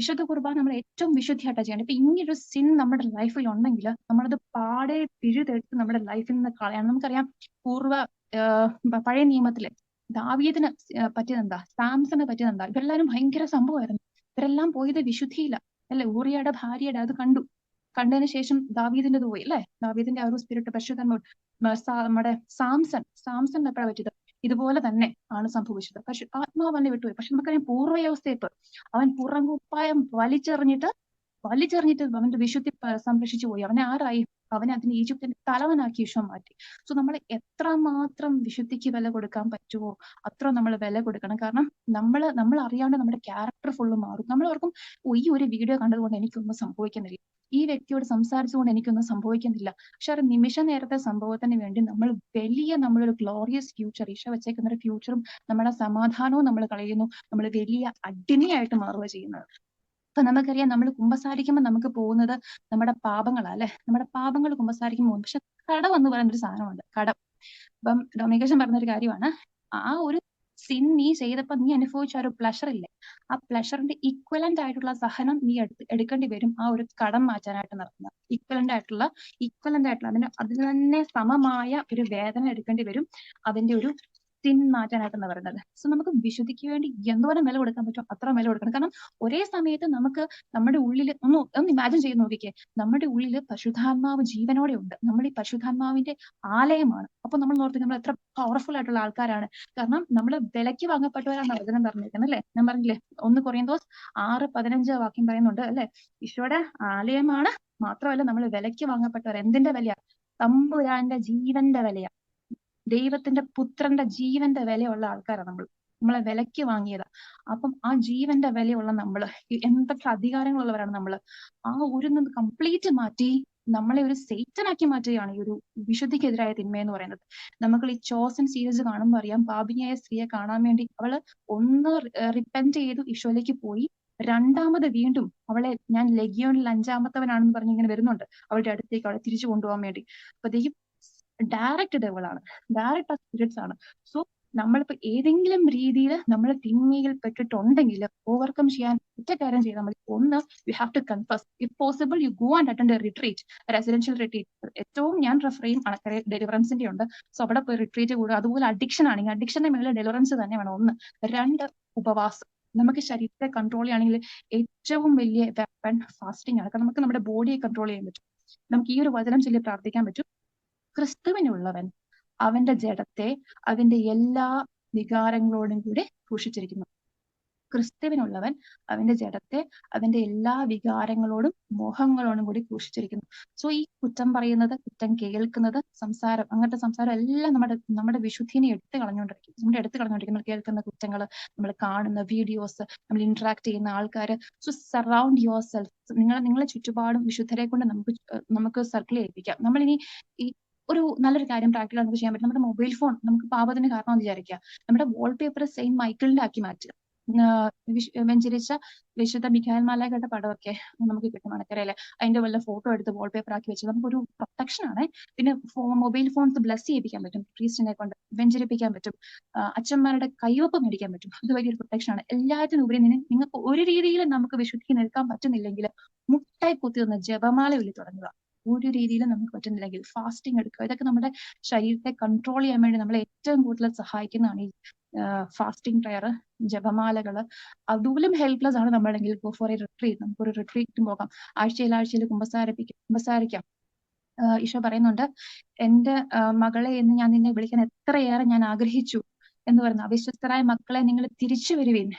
വിശുദ്ധ കുർബാന നമ്മൾ ഏറ്റവും വിശുദ്ധിയായിട്ടാണ് ചെയ്യേണ്ടത്. ഇപ്പൊ ഇങ്ങനൊരു സിൻ നമ്മുടെ ലൈഫിൽ ഉണ്ടെങ്കിൽ നമ്മളത് പാടെ പിഴുതെടുത്ത് നമ്മുടെ ലൈഫിൽ നിന്ന് കളയണം. നമുക്കറിയാം പൂർവ പഴയ നിയമത്തിൽ ദാവീദിന് പറ്റിയതെന്താ? പറ്റിയത് എന്താ ഇവരെല്ലാരും ഭയങ്കര സംഭവമായിരുന്നു. ഇവരെല്ലാം പോയത് വിശുദ്ധിയില്ല അല്ലെ? ഊറിയയുടെ ഭാര്യയുടെ അത് കണ്ടു. കണ്ടതിന് ശേഷം ദാവീദിന്റെ പോയി അല്ലെ? ദാവീദിന്റെ ആ ഒരു സ്പിരിറ്റ് പരിശുദ്ധൻ നമ്മുടെ സാംസൺ സാംസൺ എപ്പോഴാ പറ്റിയത്? ഇതുപോലെ തന്നെ ആണ് സംഭവിച്ചത്. പക്ഷെ ആത്മാവ് തന്നെ വിട്ടുപോയി. പക്ഷെ നമുക്കറിയാം പൂർവയോസേപ്പ് അവൻ പുറങ്കുപ്പായം വലിച്ചെറിഞ്ഞിട്ട് വലിച്ചെറിഞ്ഞിട്ട് അവന്റെ വിശുദ്ധി സംരക്ഷിച്ചു പോയി അവനെ ആരായി അവനെ അതിന് ഈജിപ്തിന്റെ തലവനാക്കി ഈശോ മാറ്റി. സോ നമ്മൾ എത്ര മാത്രം വിശുദ്ധിക്ക് വില കൊടുക്കാൻ പറ്റുമോ അത്ര നമ്മൾ വില കൊടുക്കണം. കാരണം നമ്മൾ നമ്മൾ അറിയാണ്ട് നമ്മുടെ ക്യാരക്ടർ ഫുള്ള് മാറും. നമ്മൾ ഓർക്കും ഈ ഒരു വീഡിയോ കണ്ടതുകൊണ്ട് എനിക്കൊന്നും സംഭവിക്കുന്നില്ല. ഈ വ്യക്തിയോട് സംസാരിച്ചുകൊണ്ട് എനിക്കൊന്നും സംഭവിക്കുന്നില്ല. പക്ഷെ ഒരു നിമിഷ നേരത്തെ സംഭവത്തിന് വേണ്ടി നമ്മൾ വലിയ നമ്മളൊരു ഗ്ലോറിയസ് ഫ്യൂച്ചർ ഈശ വെച്ചേക്കുന്ന ഒരു ഫ്യൂച്ചറും നമ്മുടെ സമാധാനവും നമ്മൾ കളയുന്നു. നമ്മൾ വലിയ അടിമയായിട്ട് മാറുക ചെയ്യുന്നത്. അപ്പൊ നമുക്കറിയാം നമ്മൾ കുമ്പസാരിക്കുമ്പോൾ നമുക്ക് പോകുന്നത് നമ്മുടെ പാപങ്ങളാ അല്ലെ? നമ്മുടെ പാപങ്ങൾ കുമ്പസാരിക്കുമ്പോൾ പോകും. പക്ഷെ കടം എന്ന് പറയുന്ന ഒരു സാധനമുണ്ട് കടം. ഇപ്പം ഡൊമിനിക്കേഷൻ പറഞ്ഞൊരു കാര്യമാണ്. ആ ഒരു സിൻ നീ ചെയ്തപ്പോ നീ അനുഭവിച്ച ഒരു പ്ലഷർ ഇല്ലേ? ആ പ്ലഷറിന്റെ ഇക്വലന്റ് ആയിട്ടുള്ള സഹനം നീ എടുക്കേണ്ടി വരും ആ ഒരു കടം മാറ്റാനായിട്ട് നടത്തുന്നത് ഇക്വലന്റ് ആയിട്ടുള്ള ഇക്വലന്റ് ആയിട്ടുള്ള അതിന് അതിൽ തന്നെ സമമായ ഒരു വേദന എടുക്കേണ്ടി വരും. അതിന്റെ ഒരു സിൻ എന്ന് പറയുന്നത്. സോ നമുക്ക് വിശുദ്ധിക്ക് വേണ്ടി എന്തോരം വില കൊടുക്കാൻ പറ്റും അത്ര വില കൊടുക്കണം. കാരണം ഒരേ സമയത്ത് നമുക്ക് നമ്മുടെ ഉള്ളിൽ ഒന്ന് ഒന്ന് ഇമാജിൻ ചെയ്ത് നോക്കിക്കേ. നമ്മുടെ ഉള്ളിൽ പശുധാത്മാവ് ജീവനോടെ ഉണ്ട്. നമ്മൾ ഈ പശുധാത്മാവിന്റെ ആലയമാണ്. അപ്പൊ നമ്മൾ നോർത്തി നമ്മൾ എത്ര പവർഫുൾ ആയിട്ടുള്ള ആൾക്കാരാണ്. കാരണം നമ്മൾ വിലയ്ക്ക് വാങ്ങപ്പെട്ടവരാണ് വചനം പറഞ്ഞിരിക്കുന്നത് അല്ലെ? ഞാൻ പറഞ്ഞില്ലേ? ഒന്ന് കുറയുന്തോസ് ആറ് പതിനഞ്ച് വാക്യം പറയുന്നുണ്ട് അല്ലെ? ഈശോയുടെ ആലയമാണ്. മാത്രമല്ല നമ്മൾ വിലയ്ക്ക് വാങ്ങപ്പെട്ടവർ എന്തിന്റെ വിലയാ? തമ്പുരാന്റെ ജീവന്റെ വിലയാ. ദൈവത്തിന്റെ പുത്രന്റെ ജീവന്റെ വിലയുള്ള ആൾക്കാരാണ് നമ്മൾ നമ്മളെ വിലയ്ക്ക് വാങ്ങിയതാ. അപ്പം ആ ജീവന്റെ വിലയുള്ള നമ്മൾ എന്തൊക്കെ അധികാരങ്ങളുള്ളവരാണ് നമ്മൾ ആ ഒരു കംപ്ലീറ്റ് മാറ്റി നമ്മളെ ഒരു സേറ്റനാക്കി മാറ്റുകയാണ് ഈ ഒരു വിശുദ്ധിക്കെതിരായ തിന്മ എന്ന് പറയുന്നത്. നമുക്ക് ഈ ചോസൻ സീരീസ് കാണുമ്പോൾ അറിയാം പാപിനിയായ സ്ത്രീയെ കാണാൻ വേണ്ടി അവൾ ഒന്ന് റിപ്പന്റ് ചെയ്തു ഈശോയിലേക്ക് പോയി. രണ്ടാമത് വീണ്ടും അവളെ ഞാൻ ലെഗിയോണിൽ അഞ്ചാമത്തവനാണെന്ന് പറഞ്ഞ് ഇങ്ങനെ വരുന്നുണ്ട്. അവളുടെ അടുത്തേക്ക് അവളെ തിരിച്ചു കൊണ്ടുപോകാൻ വേണ്ടി. അപ്പത്തേക്കും ഡയറക്റ്റ് ഡെവളാണ് ഡയറക്റ്റ് ആ സ്പിരിറ്റ്സ് ആണ്. സോ നമ്മളിപ്പോ ഏതെങ്കിലും രീതിയിൽ നമ്മൾ തിന്മയിൽ പെട്ടിട്ടുണ്ടെങ്കിൽ ഓവർകം ചെയ്യാൻ ഒറ്റ കാര്യം ചെയ്താൽ മതി. ഒന്ന് you have to confess if possible you go and attend retreat residential retreat ഏറ്റവും ഞാൻ റെഫർ ചെയ്യും അണക്കര ഡെലിവറൻസിന്റെ ഉണ്ട്. സോ അവിടെ പോയി റിട്രീറ്റ് കൂടുക. അതുപോലെ അഡിക്ഷൻ ആണെങ്കിൽ അഡിക്ഷന്റെ മേലെ ഡെലിവറൻസ് തന്നെ വേണം. ഒന്ന് രണ്ട് ഉപവാസം. നമുക്ക് ശരീരത്തെ കൺട്രോൾ ചെയ്യുകയാണെങ്കിൽ ഏറ്റവും വലിയ വെപ്പൺ ഫാസ്റ്റിംഗ് ആണ്. കാരണം നമുക്ക് നമ്മുടെ ബോഡിയെ കൺട്രോൾ ചെയ്യാൻ പറ്റും. നമുക്ക് ഈ ഒരു വചനം ചൊല്ലി പ്രാർത്ഥിക്കാൻ പറ്റും. ക്രിസ്തുവിനുള്ളവൻ അവന്റെ ജഡത്തെ അതിന്റെ എല്ലാ വികാരങ്ങളോടും കൂടെ സൂക്ഷിച്ചിരിക്കുന്നു. ക്രിസ്തുവിനുള്ളവൻ അവന്റെ ജഡത്തെ അതിന്റെ എല്ലാ വികാരങ്ങളോടും മോഹങ്ങളോടും കൂടി സൂക്ഷിച്ചിരിക്കുന്നു. സോ ഈ കുറ്റം പറയുന്നത് കുറ്റം കേൾക്കുന്നത് സംസാരം അങ്ങനത്തെ സംസാരം എല്ലാം നമ്മുടെ നമ്മുടെ വിശുദ്ധിനെ എടുത്തു കളഞ്ഞുകൊണ്ടിരിക്കും നമ്മുടെ എടുത്തു കളഞ്ഞുകൊണ്ടിരിക്കും നമ്മൾ കേൾക്കുന്ന കുറ്റങ്ങൾ നമ്മൾ കാണുന്ന വീഡിയോസ് നമ്മൾ ഇന്ററാക്ട് ചെയ്യുന്ന ആൾക്കാർ സോ സറൗണ്ട് യുവർ സെൽഫ് നിങ്ങളെ നിങ്ങളെ ചുറ്റുപാടും വിശുദ്ധരെ കൊണ്ട് നമുക്ക് നമുക്ക് സർക്കിൾ ചെയ്യിപ്പിക്കാം. നമ്മളിനി ഈ ഒരു നല്ലൊരു കാര്യം പ്രാക്ടിക്കൽ നമുക്ക് ചെയ്യാൻ പറ്റും. നമ്മുടെ മൊബൈൽ ഫോൺ നമുക്ക് പാപത്തിന് കാരണം എന്ന് വിചാരിക്കുക. നമ്മുടെ വാൾപേപ്പർ സെയിം മൈക്കിളിന്റെ ആക്കി മാറ്റുക. വെഞ്ചരിച്ച വിശുദ്ധ മിഖായൽ മാലാഖയുടെ പടമൊക്കെ നമുക്ക് കിട്ടും മണക്കരയിലെ അതിന്റെ വല്ല ഫോട്ടോ എടുത്ത് വാൾപേപ്പർ ആക്കി വെച്ച് നമുക്കൊരു പ്രൊട്ടക്ഷൻ ആണ്. പിന്നെ മൊബൈൽ ഫോൺസ് ബ്ലസ് ചെയ്യിപ്പിക്കാൻ പറ്റും. പ്രീസ്റ്റിനെ കൊണ്ട് വെഞ്ചരിപ്പിക്കാൻ പറ്റും. അച്ഛന്മാരുടെ കൈവപ്പ് മേടിക്കാൻ പറ്റും. അത് വലിയൊരു പ്രൊട്ടക്ഷൻ ആണ്. എല്ലാത്തിനും ഉപരി നിങ്ങൾക്ക് ഒരു രീതിയിലും നമുക്ക് വിശുദ്ധിക്ക് നിൽക്കാൻ പറ്റുന്നില്ലെങ്കിൽ മുട്ടായി കുത്തി ഒന്ന് ജപമാല വിളി തുടങ്ങുക. ഒരു രീതിയിലും നമുക്ക് പറ്റുന്നില്ലെങ്കിൽ ഫാസ്റ്റിംഗ് എടുക്കുക ഇതൊക്കെ നമ്മുടെ ശരീരത്തെ കൺട്രോൾ ചെയ്യാൻ വേണ്ടി നമ്മളെ ഏറ്റവും കൂടുതൽ സഹായിക്കുന്നതാണ് ഈ ഫാസ്റ്റിംഗ് പ്രയർ ജപമാലകൾ അതുപോലും ഹെൽപ്ലെസ് ആണ് നമ്മളെങ്കിൽ ഗോ ഫോർ എ റിട്രീറ്റ് നമുക്കൊരു റിട്രീറ്റിന് പോകാം. ആഴ്ചയിൽ ആഴ്ചയിൽ കുമ്പസാരിപ്പിക്കാം കുമ്പസാരിക്കാം. ഈശോ പറയുന്നുണ്ട് എന്റെ മകളെ എന്ന് ഞാൻ നിന്നെ വിളിക്കാൻ എത്രയേറെ ഞാൻ ആഗ്രഹിച്ചു എന്ന് പറയുന്നു. അവിശ്വസ്തരായ മക്കളെ നിങ്ങൾ തിരിച്ചു വരുവീൻ.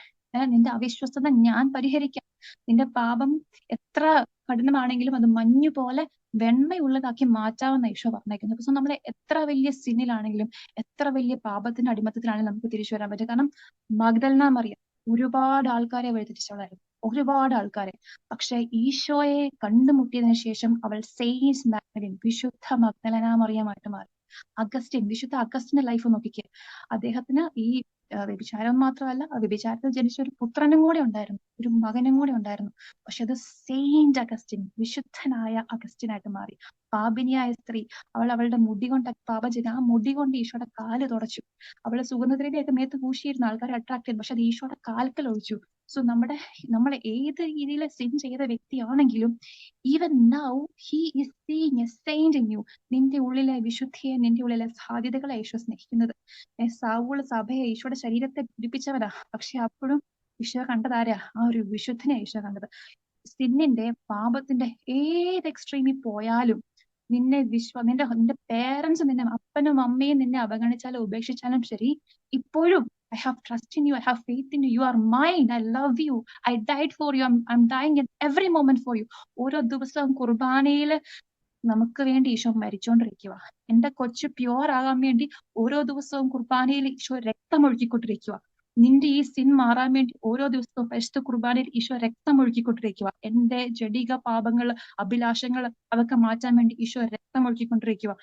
നിന്റെ അവിശ്വസ്തത ഞാൻ പരിഹരിക്കാം. നിന്റെ പാപം എത്ര കഠിനമാണെങ്കിലും അത് മഞ്ഞു പോലെ വെണ്മയുള്ളതാക്കി മാറ്റാവുന്ന ഈശോ പറഞ്ഞേക്കുന്നത് സോ നമ്മൾ എത്ര വലിയ സിന്നിലാണെങ്കിലും എത്ര വലിയ പാപത്തിന്റെ അടിമത്തത്തിലാണെങ്കിലും നമുക്ക് തിരിച്ചു വരാൻ പറ്റും. കാരണം മഗ്ദലന മറിയം ഒരുപാട് ആൾക്കാരെ വഴിതിരിച്ചവളായിരുന്നു ഒരുപാട് ആൾക്കാരെ. പക്ഷെ ഈശോയെ കണ്ടുമുട്ടിയതിനു ശേഷം അവൾ സെയിൻസ് മാഗ്നലിൻ വിശുദ്ധ മഗ്ദലന മറിയമായിട്ട് മാറി. അഗസ്റ്റിൻ വിശുദ്ധ അഗസ്റ്റിന്റെ ലൈഫ് നോക്കിക്കേ. അദ്ദേഹത്തിന് ഈ വ്യഭിചാരം മാത്രമല്ല വ്യഭിചാരത്തിൽ ജനിച്ച ഒരു പുത്രനും കൂടെ ഉണ്ടായിരുന്നു. ഒരു മകനും കൂടെ ഉണ്ടായിരുന്നു. പക്ഷെ അത് സെയിന്റ് അഗസ്റ്റിൻ വിശുദ്ധനായ അഗസ്റ്റിനായിട്ട് മാറി. പാപിനിയായ സ്ത്രീ. അവൾ അവളുടെ മുടി കൊണ്ട് പാപം ചെയ്ത് ആ മുടി കൊണ്ട് ഈശോയുടെ കാൽ തുടച്ചു. അവളെ സുഗന്ധദ്രവ്യൊക്കെ മേത്ത് പൂശിയിരുന്ന ആൾക്കാരെ അട്രാക്ട് ചെയ്തു. പക്ഷെ അത് ഈശോയുടെ കാൽക്കൽ ഒഴിച്ചു. സോ നമ്മുടെ നമ്മൾ ഏത് രീതിയിൽ സിൻ ചെയ്ത വ്യക്തിയാണെങ്കിലും even now he a saint in you നിന്റെ ഉള്ളിലെ വിശുദ്ധിയെ നിന്റെ ഉള്ളിലെ സാധ്യതകളെ ഈശോ സ്നേഹിക്കുന്നത്. സാവൂൾ സഭയെ ഈശോയുടെ ശരീരത്തെ പിടിപ്പിച്ചവരാ പക്ഷെ അപ്പോഴും ഈശോ കണ്ടതാരാ ആ ഒരു വിശുദ്ധനെ ഈശോ കണ്ടത്. സിന്നിന്റെ പാപത്തിന്റെ ഏത് എക്സ്ട്രീമിൽ പോയാലും നിന്നെ വിശ്വ നിന്റെ നിന്റെ പേരൻസ് നിന്നെ അപ്പനും അമ്മയും നിന്നെ അവഗണിച്ചാലും ഉപേക്ഷിച്ചാലും ശരി ഇപ്പോഴും I have trust in you I have faith in you you are mind I love you I died for you I am dying in every moment for you ഓരോ ദിവസവും കുർബാനയിൽ നമുക്ക് വേണ്ടി ഈശോ മരിച്ചോണ്ടിരിക്കുക എന്റെ കൊച്ചു പ്യുവർ ആകാൻ വേണ്ടി ഓരോ ദിവസവും കുർബാനയിൽ ഈശോ രക്തം ഒഴുക്കിക്കൊണ്ടിരിക്കുക നിന്റെ ഈ സിൻ മാറാൻ വേണ്ടി ഓരോ ദിവസവും പരിശുദ്ധ കുർബാനയിൽ ഈശോ രക്തം ഒഴുക്കിക്കൊണ്ടിരിക്കുക. എന്റെ ജഡിക പാപങ്ങൾ അഭിലാഷങ്ങൾ അതൊക്കെ മാറ്റാൻ വേണ്ടി ഈശോ രക്തം ഒഴുക്കിക്കൊണ്ടിരിക്കുക.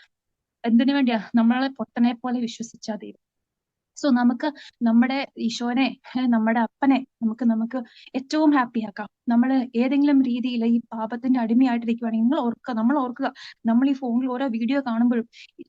എന്തിനു വേണ്ടിയാ? നമ്മളെ പൊട്ടനെ പോലെ വിശ്വസിച്ചാ ദൈവം. സോ നമുക്ക് നമ്മുടെ ഈശോനെ നമ്മുടെ അപ്പനെ നമുക്ക് നമുക്ക് ഏറ്റവും ഹാപ്പി ആക്കാം. നമ്മൾ ഏതെങ്കിലും രീതിയിൽ ഈ പാപത്തിന്റെ അടിമയായിട്ടിരിക്കുവാണെങ്കിൽ നിങ്ങൾ ഓർക്കുക നമ്മൾ ഓർക്കുക. നമ്മൾ ഈ ഫോണിൽ ഓരോ വീഡിയോ കാണുമ്പോഴും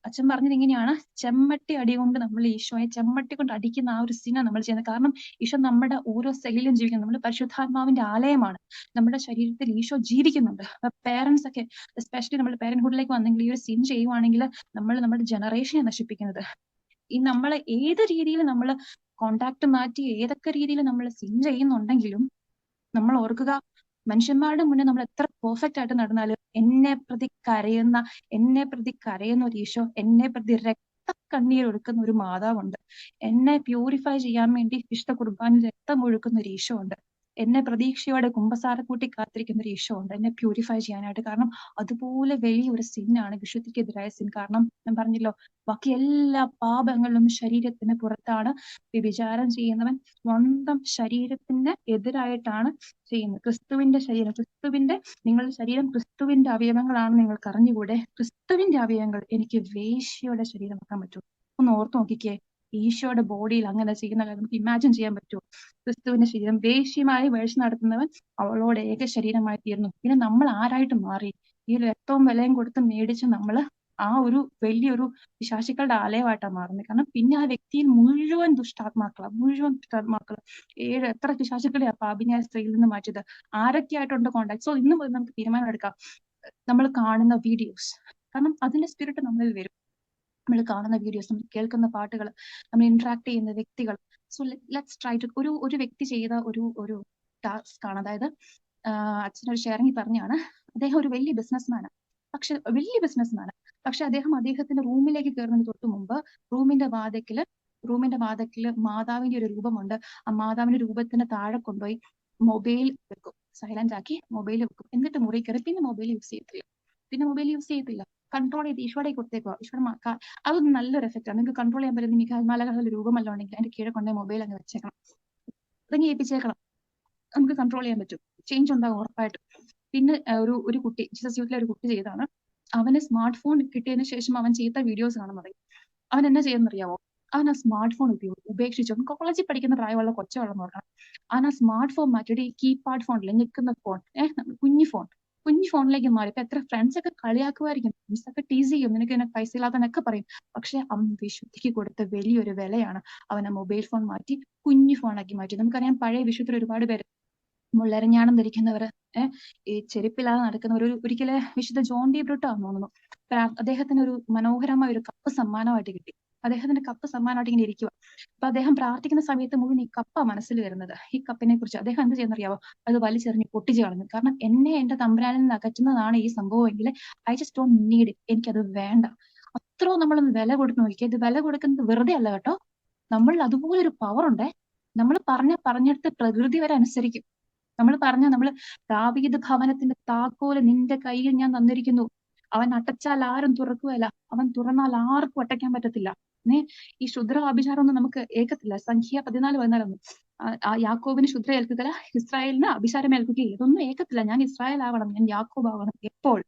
അച്ഛൻ പറഞ്ഞത് ഇങ്ങനെയാണ് ചെമ്മട്ടി അടി കൊണ്ട് നമ്മൾ ഈശോയെ ചെമ്മട്ടി കൊണ്ട് അടിക്കുന്ന ആ ഒരു സിന നമ്മൾ ചെയ്യുന്നത്. കാരണം ഈശോ നമ്മുടെ ഓരോ സെല്ലിലും ജീവിക്കുന്നു. നമ്മൾ പരിശുദ്ധാത്മാവിന്റെ ആലയമാണ്. നമ്മുടെ ശരീരത്തിൽ ഈശോ ജീവിക്കുന്നുണ്ട്. പേരൻസ് ഒക്കെ എസ്പെഷ്യലി നമ്മൾ പേരൻഹുഡിലേക്ക് വന്നെങ്കിൽ ഈ ഒരു സിൻ ചെയ്യുവാണെങ്കിൽ നമ്മൾ നമ്മുടെ ജനറേഷനെ നശിപ്പിക്കുന്നത്. ഈ നമ്മളെ ഏത് രീതിയിൽ നമ്മൾ കോണ്ടാക്ട് മാറ്റി ഏതൊക്കെ രീതിയിൽ നമ്മൾ സിൻ ചെയ്യുന്നുണ്ടെങ്കിലും നമ്മൾ ഓർക്കുക മനുഷ്യന്മാരുടെ മുന്നേ നമ്മൾ എത്ര പെർഫെക്റ്റ് ആയിട്ട് നടന്നാലും എന്നെ പ്രതി കരയുന്ന എന്നെ പ്രതി കരയുന്ന ഒരു ഈശോ എന്നെ പ്രതി രക്ത കണ്ണീർ ഒഴുക്കുന്ന ഒരു മാതാവുണ്ട്. എന്നെ പ്യൂരിഫൈ ചെയ്യാൻ വേണ്ടി വിശുദ്ധ കുർബാനിൽ രക്തം ഒഴുക്കുന്ന ഒരു ഈശോ ഉണ്ട്. എന്നെ പ്രതീക്ഷയോടെ കുമ്പസാരക്കൂട്ടി കാത്തിരിക്കുന്ന ഒരു ഈശോ ഉണ്ട്. എന്നെ പ്യൂരിഫൈ ചെയ്യാനായിട്ട്. കാരണം അതുപോലെ വലിയൊരു സിന്നാണ് വിശുദ്ധിക്കെതിരായ സിൻ കാരണം ഞാൻ പറഞ്ഞല്ലോ ബാക്കി എല്ലാ പാപങ്ങളും ശരീരത്തിന് പുറത്താണ് വ്യഭിചാരം ചെയ്യുന്നവൻ സ്വന്തം ശരീരത്തിന് എതിരായിട്ടാണ് ചെയ്യുന്നത്. ക്രിസ്തുവിന്റെ ശരീരം ക്രിസ്തുവിന്റെ നിങ്ങളുടെ ശരീരം ക്രിസ്തുവിന്റെ അവയവങ്ങളാണ് നിങ്ങൾക്ക് അറിഞ്ഞുകൂടെ ക്രിസ്തുവിന്റെ അവയവങ്ങൾ എനിക്ക് വേശ്യയുടെ ശരീരമാക്കാൻ പറ്റും ഒന്ന് ഓർത്ത് നോക്കിക്കേ. ഈശോയുടെ ബോഡിയിൽ അങ്ങനെ ചെയ്യുന്ന കാര്യം നമുക്ക് ഇമാജിൻ ചെയ്യാൻ പറ്റുമോ? ക്രിസ്തുവിന്റെ ശരീരം ദേഷ്യമായി വേഴ്ച നടത്തുന്നവൻ അവളോട് ഏക ശരീരമായി തീർന്നു. പിന്നെ നമ്മൾ ആരായിട്ട് മാറി? ഈ രക്തവും വിലയും കൊടുത്ത് മേടിച്ച് നമ്മൾ ആ ഒരു വലിയൊരു വിശാസികളുടെ ആലയമായിട്ടാണ് മാറുന്നത്. കാരണം പിന്നെ ആ വ്യക്തിയിൽ മുഴുവൻ ദുഷ്ടാത്മാക്കളാണ് മുഴുവൻ ദുഷ്ടാത്മാക്കൾ ഏഴ് എത്ര വിശാസികളെയാ പാപിനിയായ സ്ത്രീയിൽ നിന്ന് മാറ്റിയത്? ആരൊക്കെയായിട്ടുണ്ട് കോണ്ടാക്ട് സോ ഇന്നും നമുക്ക് തീരുമാനം എടുക്കാം നമ്മൾ കാണുന്ന വീഡിയോസ് കാരണം അതിന്റെ സ്പിരിറ്റ് നമ്മളിൽ വരും. നമ്മൾ കാണുന്ന വീഡിയോസും കേൾക്കുന്ന പാട്ടുകൾ നമ്മൾ ഇന്ററാക്ട് ചെയ്യുന്ന വ്യക്തികൾ. സോ ലെറ്റ്സ് ട്രൈ ടു ഒരു ഒരു വ്യക്തി ചെയ്ത ഒരു ഒരു ടാസ്ക് ആണ്. അതായത് അച്ഛനൊരു ഷെയറിംഗ് പറഞ്ഞാണ്. അദ്ദേഹം ഒരു വലിയ ബിസിനസ്മാനാണ് പക്ഷെ വലിയ ബിസിനസ്മാനാണ് പക്ഷെ അദ്ദേഹം അദ്ദേഹത്തിന്റെ റൂമിലേക്ക് കയറുന്നതിന് തൊട്ട് മുമ്പ് റൂമിന്റെ വാതക്കിൽ റൂമിന്റെ വാതക്കിൽ മാതാവിന്റെ ഒരു രൂപമുണ്ട്. ആ മാതാവിന്റെ രൂപത്തിന് താഴെ കൊണ്ടുപോയി മൊബൈൽ വെക്കും. സൈലന്റ് ആക്കി മൊബൈൽ വെക്കും. എന്നിട്ട് മുറി കയറി. പിന്നെ മൊബൈൽ യൂസ് ചെയ്യത്തില്ല. പിന്നെ മൊബൈൽ യൂസ് ചെയ്യത്തില്ല. കൺട്രോൾ ചെയ്ത് ഈശോയുടെ കൊടുത്തേക്കോ ഈശോയുടെ അതൊന്നും നല്ലൊരു എഫക്റ്റ് ആണ്. നിങ്ങൾക്ക് കൺട്രോൾ ചെയ്യാൻ പറ്റുന്ന മിക മാലകളുടെ രൂപമല്ല ഉണ്ടെങ്കിൽ അതിന്റെ കീഴെ കൊണ്ടേ മൊബൈൽ അങ്ങ് വെച്ചേക്കണം. അതങ്ങ് ഏൽപ്പിച്ചേക്കണം. നമുക്ക് കൺട്രോൾ ചെയ്യാൻ പറ്റും. ചേഞ്ച് ഉണ്ടാകും ഉറപ്പായിട്ടും. പിന്നെ ഒരു ഒരു കുട്ടി ജീസസ് യൂത്തിലെ ഒരു കുട്ടി ചെയ്താണ് അവന് സ്മാർട്ട് ഫോൺ കിട്ടിയതിന് ശേഷം അവൻ ചെയ്ത വീഡിയോസ് കാണാൻ കാണുന്നത് അവൻ എന്നാ ചെയ്യുന്നറിയാവോ? അവൻ ആ സ്മാർട്ട് ഫോൺ ഉപയോഗിച്ചു ഉപേക്ഷിച്ചു കോളേജിൽ പഠിക്കുന്ന പ്രായമുള്ള കൊച്ചുവെള്ളം നോക്കണം അവൻ ആ സ്മാർട്ട് ഫോൺ മാറ്റിയിട്ട് ഈ കീപാഡ് ഫോണിൽ നിൽക്കുന്ന ഫോൺ ഏഹ് കുഞ്ഞു ഫോൺ കുഞ്ഞു ഫോണിലേക്ക് മാറി. ഇപ്പൊ എത്ര ഫ്രണ്ട്സ് ഒക്കെ കളിയാക്കുമായിരിക്കും ഫ്രണ്ട്സ് ഒക്കെ ടീസ് ചെയ്യും. നിനക്ക് എന്നെ പൈസ ഇല്ലാത്തനൊക്കെ പറയും. പക്ഷെ അവൻ വിശുദ്ധിക്ക് കൊടുത്ത വലിയൊരു വിലയാണ് അവൻ ആ മൊബൈൽ ഫോൺ മാറ്റി കുഞ്ഞു ഫോണാക്കി മാറ്റി. നമുക്കറിയാം പഴയ വിശുദ്ധർ ഒരുപാട് പേര് മുള്ളരഞ്ഞാണം ധരിക്കുന്നവർ ഈ ചെരുപ്പില്ലാതെ നടക്കുന്നവർ ഒരു ഒരിക്കലെ വിശുദ്ധ ജോൺ ഡി ബ്രിട്ടാന്ന് തോന്നുന്നു. അദ്ദേഹത്തിന് ഒരു മനോഹരമായ ഒരു കപ്പ് സമ്മാനമായിട്ട് കിട്ടി. അദ്ദേഹത്തിന്റെ കപ്പ് സമ്മാനമായിട്ട് ഇങ്ങനെ ഇരിക്കുക അപ്പൊ അദ്ദേഹം പ്രാർത്ഥിക്കുന്ന സമയത്ത് മുഴുവൻ ഈ കപ്പ മനസ്സിൽ വരുന്നത്. ഈ കപ്പിനെ കുറിച്ച് അദ്ദേഹം എന്ത് ചെയ്യുന്നറിയാവോ? അത് വലിച്ചെറിഞ്ഞ് പൊട്ടിച്ചു കളഞ്ഞു. കാരണം എന്നെ എന്റെ തമ്പുരാനിൽ നിന്ന് അകറ്റുന്നതാണ് ഈ സംഭവമെങ്കിൽ I just don't need it എനിക്കത് വേണ്ട. അത്രയോ നമ്മളൊന്ന് വില കൊടുത്ത് നോക്കി ഇത് വില കൊടുക്കുന്നത് വെറുതെ അല്ല കേട്ടോ. നമ്മൾ അതുപോലെ ഒരു പവർ ഉണ്ട്. നമ്മൾ പറഞ്ഞ പറഞ്ഞെടുത്ത് പ്രകൃതി വരെ അനുസരിക്കും. നമ്മൾ പറഞ്ഞ നമ്മൾ ദാവീദ് ഭവനത്തിന്റെ താക്കോൽ നിന്റെ കയ്യിൽ ഞാൻ തന്നിരിക്കുന്നു. അവൻ അടച്ചാൽ ആരും തുറക്കുകയല്ല. അവൻ തുറന്നാൽ ആർക്കും അടയ്ക്കാൻ പറ്റത്തില്ല. ഈ ശുദ്ര അഭിചാരമൊന്നും നമുക്ക് ഏക്കത്തില്ല സംഖ്യ പതിനാല് പതിനാലൊന്നും. ആ യാക്കോബിന് ശുദ്ര ഏൽക്കുകയില്ല ഇസ്രായേലിന് അഭിചാരം ഏൽക്കുകയില്ല ഇതൊന്നും ഏക്കത്തില്ല ഞാൻ ഇസ്രായേൽ ആവണം ഞാൻ യാക്കോബ് ആവണം എപ്പോൾ?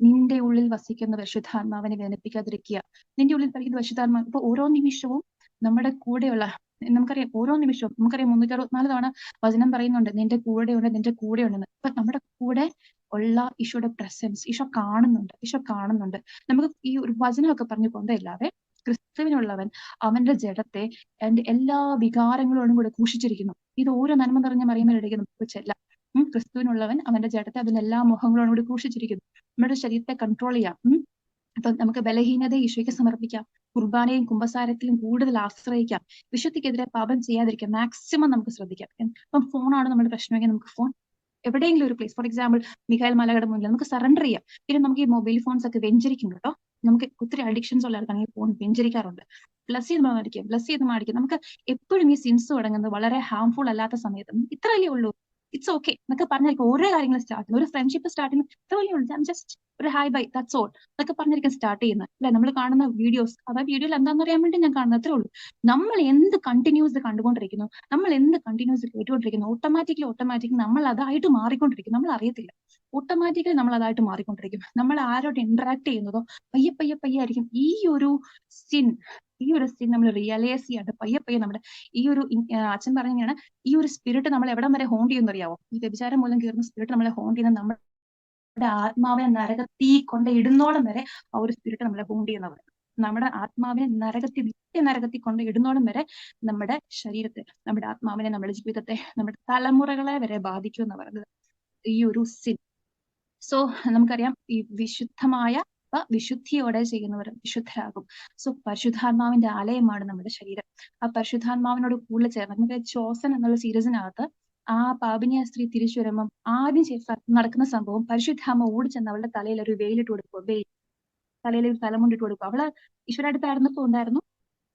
നിന്റെ ഉള്ളിൽ വസിക്കുന്ന പരിശുദ്ധാത്മാവിനെ വേദനിപ്പിക്കാതിരിക്കുക. നിന്റെ ഉള്ളിൽ പഠിക്കുന്ന പരിശുദ്ധാത്മാവ് ഇപ്പൊ ഓരോ നിമിഷവും നമ്മുടെ കൂടെയുള്ള നമുക്കറിയാം ഓരോ നിമിഷവും നമുക്കറിയാം മുന്നൂറ്റി അറുപത്തിനാല് തവണ വചനം പറയുന്നുണ്ട് നിന്റെ കൂടെയുണ്ട് നിന്റെ കൂടെയുണ്ടെന്ന്. ഇപ്പൊ നമ്മുടെ കൂടെ ഉള്ള ഈശോയുടെ പ്രസൻസ് ഈശോ കാണുന്നുണ്ട് ഈശോ കാണുന്നുണ്ട്. നമുക്ക് ഈ ഒരു വചനമൊക്കെ പറഞ്ഞു കൊണ്ടല്ലാതെ ക്രിസ്തുവിനുള്ളവൻ അവന്റെ ജഡത്തെ എന്റെ എല്ലാ വികാരങ്ങളോടും കൂടെ കൂഷിച്ചിരിക്കുന്നു ഇത് ഓരോ നന്മ നിറഞ്ഞ മറിയുമ്പോഴിടയ്ക്ക് നമുക്ക് ചെല്ലാം. ക്രിസ്തുവിനുള്ളവൻ അവന്റെ ജഡത്തെ അതിന്റെ എല്ലാ മുഖങ്ങളോടും കൂടി കൂഷിച്ചിരിക്കുന്നു നമ്മുടെ ശരീരത്തെ കൺട്രോൾ ചെയ്യാം. അപ്പൊ നമുക്ക് ബലഹീനത ഈശോയ്ക്ക് സമർപ്പിക്കാം. കുർബാനയും കുംഭസാരത്തിലും കൂടുതൽ ആശ്രയിക്കാം. വിശുദ്ധിക്കെതിരെ പാപം ചെയ്യാതിരിക്കാം. മാക്സിമം നമുക്ക് ശ്രദ്ധിക്കാം. ഇപ്പം ഫോണാണ് നമ്മുടെ പ്രശ്നമെങ്കിൽ നമുക്ക് ഫോൺ എവിടെയെങ്കിലും ഒരു പ്ലേസ് ഫോർ എക്സാമ്പിൾ മിഖായൽ മലകളുടെ മുന്നിൽ നമുക്ക് സറണ്ടർ ചെയ്യാം. പിന്നെ നമുക്ക് ഈ മൊബൈൽ ഫോൺസ് ഒക്കെ വെഞ്ചരിക്കും കേട്ടോ. നമുക്ക് ഒത്തിരി അഡിക്ഷൻസ് ഉള്ള ആൾക്കാണെങ്കിൽ ഫോൺ വെഞ്ചരിക്കാറുണ്ട് പ്ലസ് ചെയ്ത് മാറിക്കുക പ്ലസ് ചെയ്ത് മാറിക്കും നമുക്ക് എപ്പോഴും ഈ സിൻസ് തുടങ്ങുന്നത് വളരെ ഹാംഫുൾ അല്ലാത്ത സമയത്ത്. ഇത്രയല്ലേ ഉള്ളൂ. ഇറ്റ്സ് ഓക്കെ എന്നൊക്കെ പറഞ്ഞായിരിക്കും ഓരോ കാര്യങ്ങൾ സ്റ്റാർട്ട് ചെയ്യുന്നത് ഒരു ഫ്രണ്ട്ഷിപ്പ് സ്റ്റാർട്ട് ചെയ്യുന്നത് ജസ്റ്റ് ഒരു ഹൈ ബൈ ദാറ്റ്സ് ഓൾ എന്നൊക്കെ പറഞ്ഞിരിക്കും സ്റ്റാർട്ട് ചെയ്യുന്നത് അല്ലെ? നമ്മൾ കാണുന്ന വീഡിയോസ് ആ വീഡിയോയിൽ എന്താണെന്ന് അറിയാൻ വേണ്ടി ഞാൻ കാണുന്നത് അത്രേ ഉള്ളൂ. നമ്മൾ എന്ത് കണ്ടിന്യൂസ് കണ്ടുകൊണ്ടിരിക്കുന്നു നമ്മൾ എന്ത് കണ്ടിന്യൂസ് കേട്ടുകൊണ്ടിരിക്കുന്നു ഓട്ടോമാറ്റിക്കലി ഓട്ടോമാറ്റിക്കലി നമ്മൾ അതായിട്ട് മാറിക്കൊണ്ടിരിക്കും നമ്മൾ അറിയത്തില്ല. ഓട്ടോമാറ്റിക്കലി നമ്മൾ അതായിട്ട് മാറിക്കൊണ്ടിരിക്കും നമ്മൾ ആരോട് ഇന്ററാക്ട് ചെയ്യുന്നതോ പയ്യെ പയ്യെ പയ്യെ ആയിരിക്കും. ഈ ഒരു സിൻ ഈ ഒരു സ്ഥിതി നമ്മൾ റിയലൈസ് ചെയ്യാണ്ട് പയ്യെ പയ്യെ നമ്മുടെ ഈ ഒരു അച്ഛൻ പറഞ്ഞാണ് ഈ ഒരു സ്പിരിറ്റ് നമ്മൾ എവിടം വരെ ഹോണ്ട് ചെയ്യുന്ന അറിയാവോ ഈ വ്യഭിചാരം മൂലം കയറുന്ന സ്പിരിറ്റ് നമ്മളെ ഹോണ്ട് ചെയ്യുന്ന നമ്മുടെ ആത്മാവിനെ നരകത്തി കൊണ്ട് ഇടുന്നോളം വരെ ആ ഒരു സ്പിരിറ്റ് നമ്മളെ ഹോണ്ട് ചെയ്യുന്നവർ. നമ്മുടെ ആത്മാവിനെ നരകത്തി നിത്യ നരകത്തി കൊണ്ട് ഇടുന്നോളം വരെ നമ്മുടെ ശരീരത്തെ നമ്മുടെ ആത്മാവിനെ നമ്മുടെ ജീവിതത്തെ നമ്മുടെ തലമുറകളെ വരെ ബാധിക്കും എന്ന് പറയുന്നത് ഈ ഒരു സിൻ സോ നമുക്കറിയാം ഈ വിശുദ്ധമായ വിശുദ്ധിയോടെ ചെയ്യുന്നവർ വിശുദ്ധരാകും. സോ പരിശുദ്ധാത്മാവിന്റെ ആലയമാണ് നമ്മുടെ ശരീരം. ആ പരിശുദ്ധാത്മാവിനോട് കൂടുതൽ ചേർന്ന് നമുക്ക് ചോസൻ എന്നുള്ള സീരീസിനകത്ത് ആ പാപിനിയ സ്ത്രീ തിരിച്ചു വരുമ്പം ആദ്യം നടക്കുന്ന സംഭവം പരിശുദ്ധാമ ഓടി ചെന്ന് അവളുടെ തലയിൽ ഒരു വെയിലിട്ട് കൊടുക്കുക വെയിൽ. തലയിൽ ഒരു തലമുണ്ടിട്ട് കൊടുക്കുക അവൾ ഈശ്വരടുത്ത് ആയിരുന്നപ്പോ ഉണ്ടായിരുന്നു.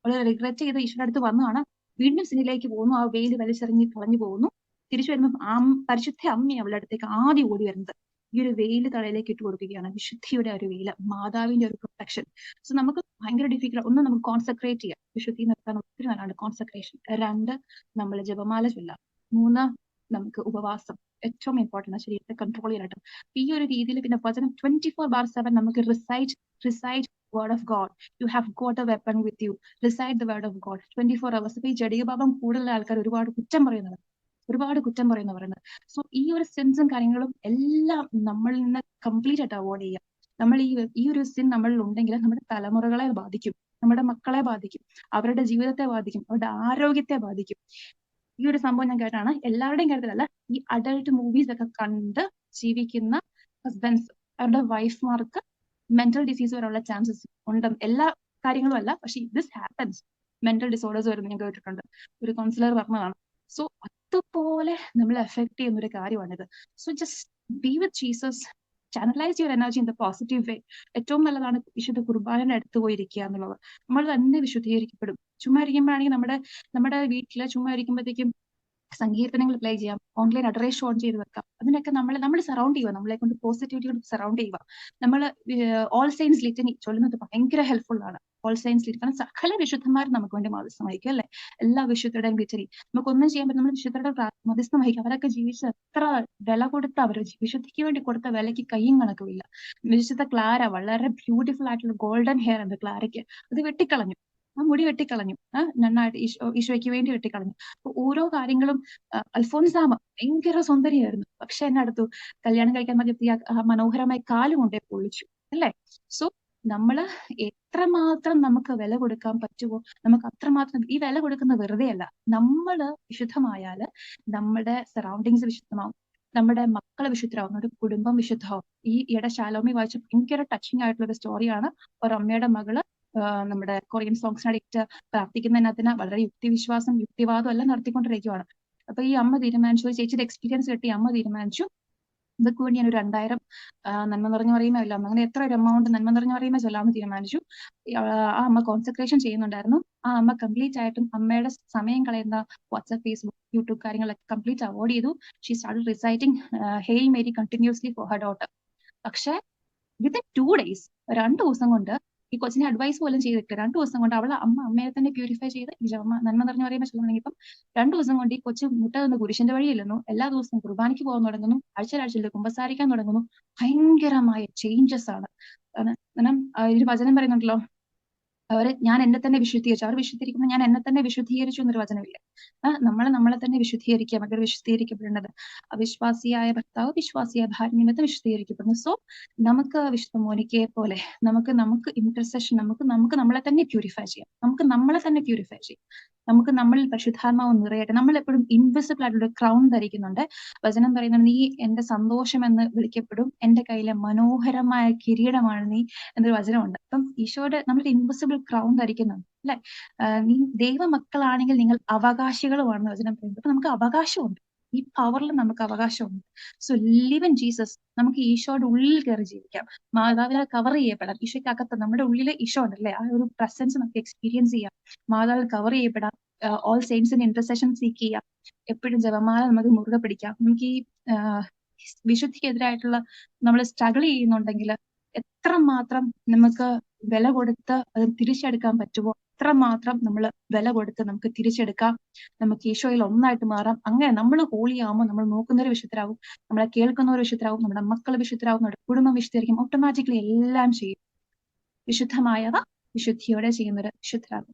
അവൾ റിഗ്രറ്റ് ചെയ്ത് ഈശ്വരടുത്ത് വന്നതാണ്. വീണ്ടും സിനിലേക്ക് പോകുന്നു. ആ വെയിൽ വലിച്ചെറിഞ്ഞ് കളഞ്ഞു പോകുന്നു. തിരിച്ചു വരുമ്പോൾ ആ പരിശുദ്ധ അമ്മയെ അവളുടെ അടുത്തേക്ക് ആദ്യം ഓടി വരുന്നത്. ഈ ഒരു വെയിൽ തലയിലേക്ക് ഇട്ട് കൊടുക്കുകയാണ്. വിശുദ്ധിയുടെ ഒരു വെയിൽ മാതാവിന്റെ ഒരു പ്രൊട്ടക്ഷൻ സോ നമുക്ക് ഭയങ്കര ഡിഫിക്കൽ ഒന്ന് നമുക്ക് കോൺസെൻട്രേറ്റ് ചെയ്യാം. വിശുദ്ധി നിർത്താൻ ഒത്തിരി നല്ലതാണ് കോൺസെൻട്രേഷൻ രണ്ട് നമ്മൾ ജപമാല ചൊല്ലാം. മൂന്ന് നമുക്ക് ഉപവാസം. ഏറ്റവും ഇമ്പോർട്ടന്റ് ശരീരത്തെ കൺട്രോൾ ചെയ്യാനായിട്ട്. ഈ ഒരു രീതിയിൽ പിന്നെ വചനം ട്വന്റി ഫോർ ബാർ സെവൻ നമുക്ക് recite recite word of God you have got a weapon with you recite the word of God twenty four hours ഇപ്പൊ ഈ ജഡികഭാവം കൂടുതൽ ആൾക്കാർ ഒരുപാട് കുറ്റം പറയുന്നത് ഒരുപാട് കുറ്റം പറയുന്ന പറയുന്നത്. സോ ഈ ഒരു സെൻസും കാര്യങ്ങളും എല്ലാം നമ്മളിൽ നിന്ന് കംപ്ലീറ്റ് ആയിട്ട് അവോയ്ഡ് ചെയ്യാം നമ്മൾ ഈ ഈ ഒരു സിൻ നമ്മളിൽ ഉണ്ടെങ്കിൽ നമ്മുടെ തലമുറകളെ ബാധിക്കും. നമ്മുടെ മക്കളെ ബാധിക്കും. അവരുടെ ജീവിതത്തെ ബാധിക്കും. അവരുടെ ആരോഗ്യത്തെ ബാധിക്കും. ഈ ഒരു സംഭവം ഞാൻ കേട്ടാണ് എല്ലാവരുടെയും കാര്യത്തിലല്ല ഈ അഡൾട്ട് മൂവീസ് ഒക്കെ കണ്ട് ജീവിക്കുന്ന ഹസ്ബൻഡ്സ് അവരുടെ വൈഫ്മാർക്ക് മെന്റൽ ഡിസീസ് വരാനുള്ള ചാൻസസ് ഉണ്ട്. എല്ലാ കാര്യങ്ങളും അല്ല പക്ഷെ ദിസ് ഹാപ്പൻസ് മെന്റൽ ഡിസോർഡേഴ്സ് വരുന്ന ഞാൻ കേട്ടിട്ടുണ്ട്. ഒരു കൗൺസിലർ പറഞ്ഞതാണ്. സോ അതുപോലെ നമ്മൾ എഫക്ട് ചെയ്യുന്ന ഒരു കാര്യമാണിത്. So just be with Jesus channelise your energy in the positive way ഏറ്റവും നല്ലതാണ് വിശുദ്ധ കുർബാനയുടെ അടുത്ത് പോയിരിക്കുക എന്നുള്ളത്. നമ്മൾ തന്നെ വിശുദ്ധീകരിക്കപ്പെടും. ചുമ്മാ ഇരിക്കുമ്പോഴാണെങ്കിൽ നമ്മുടെ നമ്മുടെ വീട്ടിൽ ചുമ്മാ ഇരിക്കുമ്പോഴത്തേക്കും സങ്കീർത്തനങ്ങൾ പ്ലേ ചെയ്യാം. ഓൺലൈൻ അഡറേഷൻ ഓൺ ചെയ്ത് വെക്കാം. അതിനൊക്കെ നമ്മൾ നമ്മൾ സറൗണ്ട് ചെയ്യുക. നമ്മളെ കൊണ്ട് പോസിറ്റിവിറ്റി കൊണ്ട് സറൗണ്ട് ചെയ്യുക. നമ്മൾ ഓൾ സൈൻസ് ലിറ്റനി ചൊല്ലുന്നത് ഭയങ്കര ഹെൽപ്ഫുൾ ആണ്. കാരണം സകല വിശുദ്ധന്മാർ നമുക്ക് വേണ്ടി മധ്യസ്ഥം വഹിക്കും അല്ലെ? എല്ലാ വിശുദ്ധരുടെയും വിചരി നമുക്കൊന്നും ചെയ്യാൻ പറ്റും നമ്മൾ വിശുദ്ധരുടെ മധ്യസ്ഥം വഹിക്കും. അവരൊക്കെ ജീവിച്ച് എത്ര വില കൊടുത്ത അവർ വിശുദ്ധിക്ക് വേണ്ടി കൊടുത്ത വിലയ്ക്ക് കയ്യും കണക്കുമില്ല വിശുദ്ധ ക്ലാര വളരെ ബ്യൂട്ടിഫുൾ ആയിട്ടുള്ള ഗോൾഡൻ ഹെയർ ഉണ്ട് ക്ലാരയ്ക്ക്. അത് വെട്ടിക്കളഞ്ഞു. ആ മുടി വെട്ടിക്കളഞ്ഞു. ആ നന്നായിട്ട് ഈശോ ഈശോയ്ക്ക് വേണ്ടി വെട്ടിക്കളഞ്ഞു. അപ്പൊ ഓരോ കാര്യങ്ങളും അൽഫോൻസാമ ഭയങ്കര സുന്ദരിയായിരുന്നു പക്ഷെ എന്നെ അടുത്തു കല്യാണം കഴിക്കാൻ പറ്റിയ മനോഹരമായ കൊണ്ടേ പൊളിച്ചു അല്ലേ? സോ നമ്മൾ എത്രമാത്രം നമുക്ക് വില കൊടുക്കാൻ പറ്റുമോ നമുക്ക് അത്രമാത്രം ഈ വില കൊടുക്കുന്ന വെറുതെ അല്ല നമ്മൾ വിശുദ്ധമായാൽ നമ്മുടെ സറൗണ്ടിങ്സ് വിശുദ്ധമാവും. നമ്മുടെ മക്കളെ വിശുദ്ധരാവും. നമ്മുടെ കുടുംബം വിശുദ്ധമാവും. ഈ ഇട ശാലോമി വായിച്ച ഭയങ്കര ടച്ചിങ് ആയിട്ടുള്ള ഒരു സ്റ്റോറിയാണ് ഒരു അമ്മയുടെ മകൾ നമ്മുടെ കൊറിയൻ സോങ്സിന് അഡിക്റ്റ് പ്രാർത്ഥിക്കുന്നതിനകത്തിന് വളരെ യുക്തിവിശ്വാസം യുക്തിവാദം എല്ലാം നടത്തിക്കൊണ്ടിരിക്കുകയാണ് അപ്പൊ ഈ അമ്മ തീരുമാനിച്ചു ചേച്ചിയുടെ എക്സ്പീരിയൻസ് കിട്ടി അമ്മ തീരുമാനിച്ചു. ഇതൊക്കെ വേണ്ടി ഞാൻ ഒരു രണ്ടായിരം നന്മ നിറഞ്ഞ പറയുമോ ഇല്ല അങ്ങനെ എത്ര ഒരു എമൗണ്ട് നന്മ നിറഞ്ഞ പറയുമ്പോൾ ചൊല്ലാമെന്ന് തീരുമാനിച്ചു. ആ അമ്മ കോൺസെൻട്രേഷൻ ചെയ്യുന്നുണ്ടായിരുന്നു. ആ അമ്മ കംപ്ലീറ്റ് ആയിട്ടും അമ്മയുടെ സമയം കളയുന്ന വാട്സ്ആപ്പ് ഫേസ്ബുക്ക് യൂട്യൂബ് കാര്യങ്ങളൊക്കെ കംപ്ലീറ്റ് അവോയ്ഡ് ചെയ്തു. She start reciting Hail Mary continuously for her daughter പക്ഷേ വിത്തിൻ ടു ഡേയ്സ് രണ്ടു ദിവസം കൊണ്ട് ഈ കൊച്ചിനെ അഡ്വൈസ് പോലും ചെയ്തിട്ട് രണ്ടു ദിവസം കൊണ്ട് അവളെ അമ്മ അമ്മയെ തന്നെ പ്യൂരിഫൈ ചെയ്ത് ഈ ജപ നന്മ നിറഞ്ഞു പറയുമ്പോൾ ചൊല്ലുന്നെങ്കിൽ രണ്ടു ദിവസം കൊണ്ട് ഈ കൊച്ചു മുട്ട നിന്ന് കുരിശിന്റെ വഴിയില്ലെന്നു എല്ലാ ദിവസവും കുർബാനയ്ക്ക് പോകാൻ തുടങ്ങുന്നു. ആഴ്ച ആഴ്ചയിലാഴ്ചയിൽ കുമ്പസാരിക്കാൻ തുടങ്ങുന്നു. ഭയങ്കരമായ ചേഞ്ചസ് ആണ്. കാരണം വചനം പറയുന്നുണ്ടല്ലോ. അവർ ഞാൻ എന്നെ തന്നെ വിശുദ്ധീകരിച്ചു. അവർ വിശുദ്ധീകരിക്കുമ്പോൾ ഞാൻ എന്നെ തന്നെ വിശുദ്ധീകരിച്ചു എന്നൊരു വചനമില്ലേ. നമ്മൾ നമ്മളെ തന്നെ വിശുദ്ധീകരിക്കുക. മകൾ വിശുദ്ധീകരിക്കപ്പെടേണ്ടത് അവിശ്വാസിയായ ഭർത്താവ് വിശ്വാസിയായ ഭാര്യ നിമിത്തം വിശുദ്ധീകരിക്കപ്പെടുന്നു. സോ നമുക്ക് വിശുദ്ധ മോനിക്കയെ പോലെ നമുക്ക് നമുക്ക് ഇന്റർസെഷൻ നമുക്ക് നമുക്ക് നമ്മളെ തന്നെ പ്യൂരിഫൈ ചെയ്യാം. നമുക്ക് നമ്മളെ തന്നെ പ്യൂരിഫൈ ചെയ്യാം. നമുക്ക് നമ്മളിൽ പരിശുദ്ധാത്മാവ് നിറയട്ടെ. നമ്മൾ എപ്പോഴും ഇൻവിസിബിൾ ആയിട്ടുള്ള ക്രൗൺ ധരിക്കുന്നുണ്ട്. വചനം പറയുന്നത് നീ എന്റെ സന്തോഷം എന്ന് വിളിക്കപ്പെടും. എന്റെ കയ്യിലെ മനോഹരമായ കിരീടമാണ് നീ എന്നൊരു വചനമുണ്ട്. അപ്പം ഈശോയുടെ നമ്മൾ ഇൻവിസിബിൾ ക്രൗൺ ധരിക്കുന്നുണ്ട് അല്ലെ? ദൈവമക്കളാണെങ്കിൽ നിങ്ങൾ അവകാശികളുമാണെന്ന് വചനം പറയുന്നത്. അപ്പൊ നമുക്ക് അവകാശമുണ്ട്. ഈ പവറിൽ നമുക്ക് അവകാശമുണ്ട്. സോ ലിവ് ഇൻ ജീസസ് നമുക്ക് ഈശോയുടെ ഉള്ളിൽ കയറി ജീവിക്കാം. മാതാവിനാൽ കവർ ചെയ്യപ്പെടാം. ഈശോയ്ക്ക് അകത്ത് നമ്മുടെ ഉള്ളിലെ ഈശോ ഉണ്ടല്ലേ ആ ഒരു പ്രസൻസ് നമുക്ക് എക്സ്പീരിയൻസ് ചെയ്യാം. മാതാവിൽ കവർ ചെയ്യപ്പെടാം. ഓൾ സെയിൻസിന്റെ ഇന്റർസെഷൻ സീക്ക് ചെയ്യാം. എപ്പോഴും ജപമാല നമുക്ക് മുറുകെ പിടിക്കാം. നമുക്ക് ഈ വിശുദ്ധിക്കെതിരായിട്ടുള്ള നമ്മൾ സ്ട്രഗിൾ ചെയ്യുന്നുണ്ടെങ്കിൽ എത്ര മാത്രം നമുക്ക് വില കൊടുത്ത് അത് തിരിച്ചെടുക്കാൻ പറ്റുമോ? അത്രമാത്രം നമ്മൾ വില കൊടുത്ത് നമുക്ക് തിരിച്ചെടുക്കാം. നമുക്ക് ഈശോയിൽ ഒന്നായിട്ട് മാറാം. അങ്ങനെ നമ്മൾ ഹോളിയാകുമ്പോൾ നമ്മൾ നോക്കുന്ന ഒരു വിശുദ്ധരാകും നമ്മളെ കേൾക്കുന്ന ഒരു വിശുദ്ധരാകും നമ്മുടെ മക്കൾ വിശുദ്ധരാകും നമ്മുടെ കുടുംബം വിശുദ്ധീകരിക്കും ഓട്ടോമാറ്റിക്കലി എല്ലാം ചെയ്യും. വിശുദ്ധമായവ വിശുദ്ധിയോടെ ചെയ്യുന്നൊരു വിശുദ്ധരാകും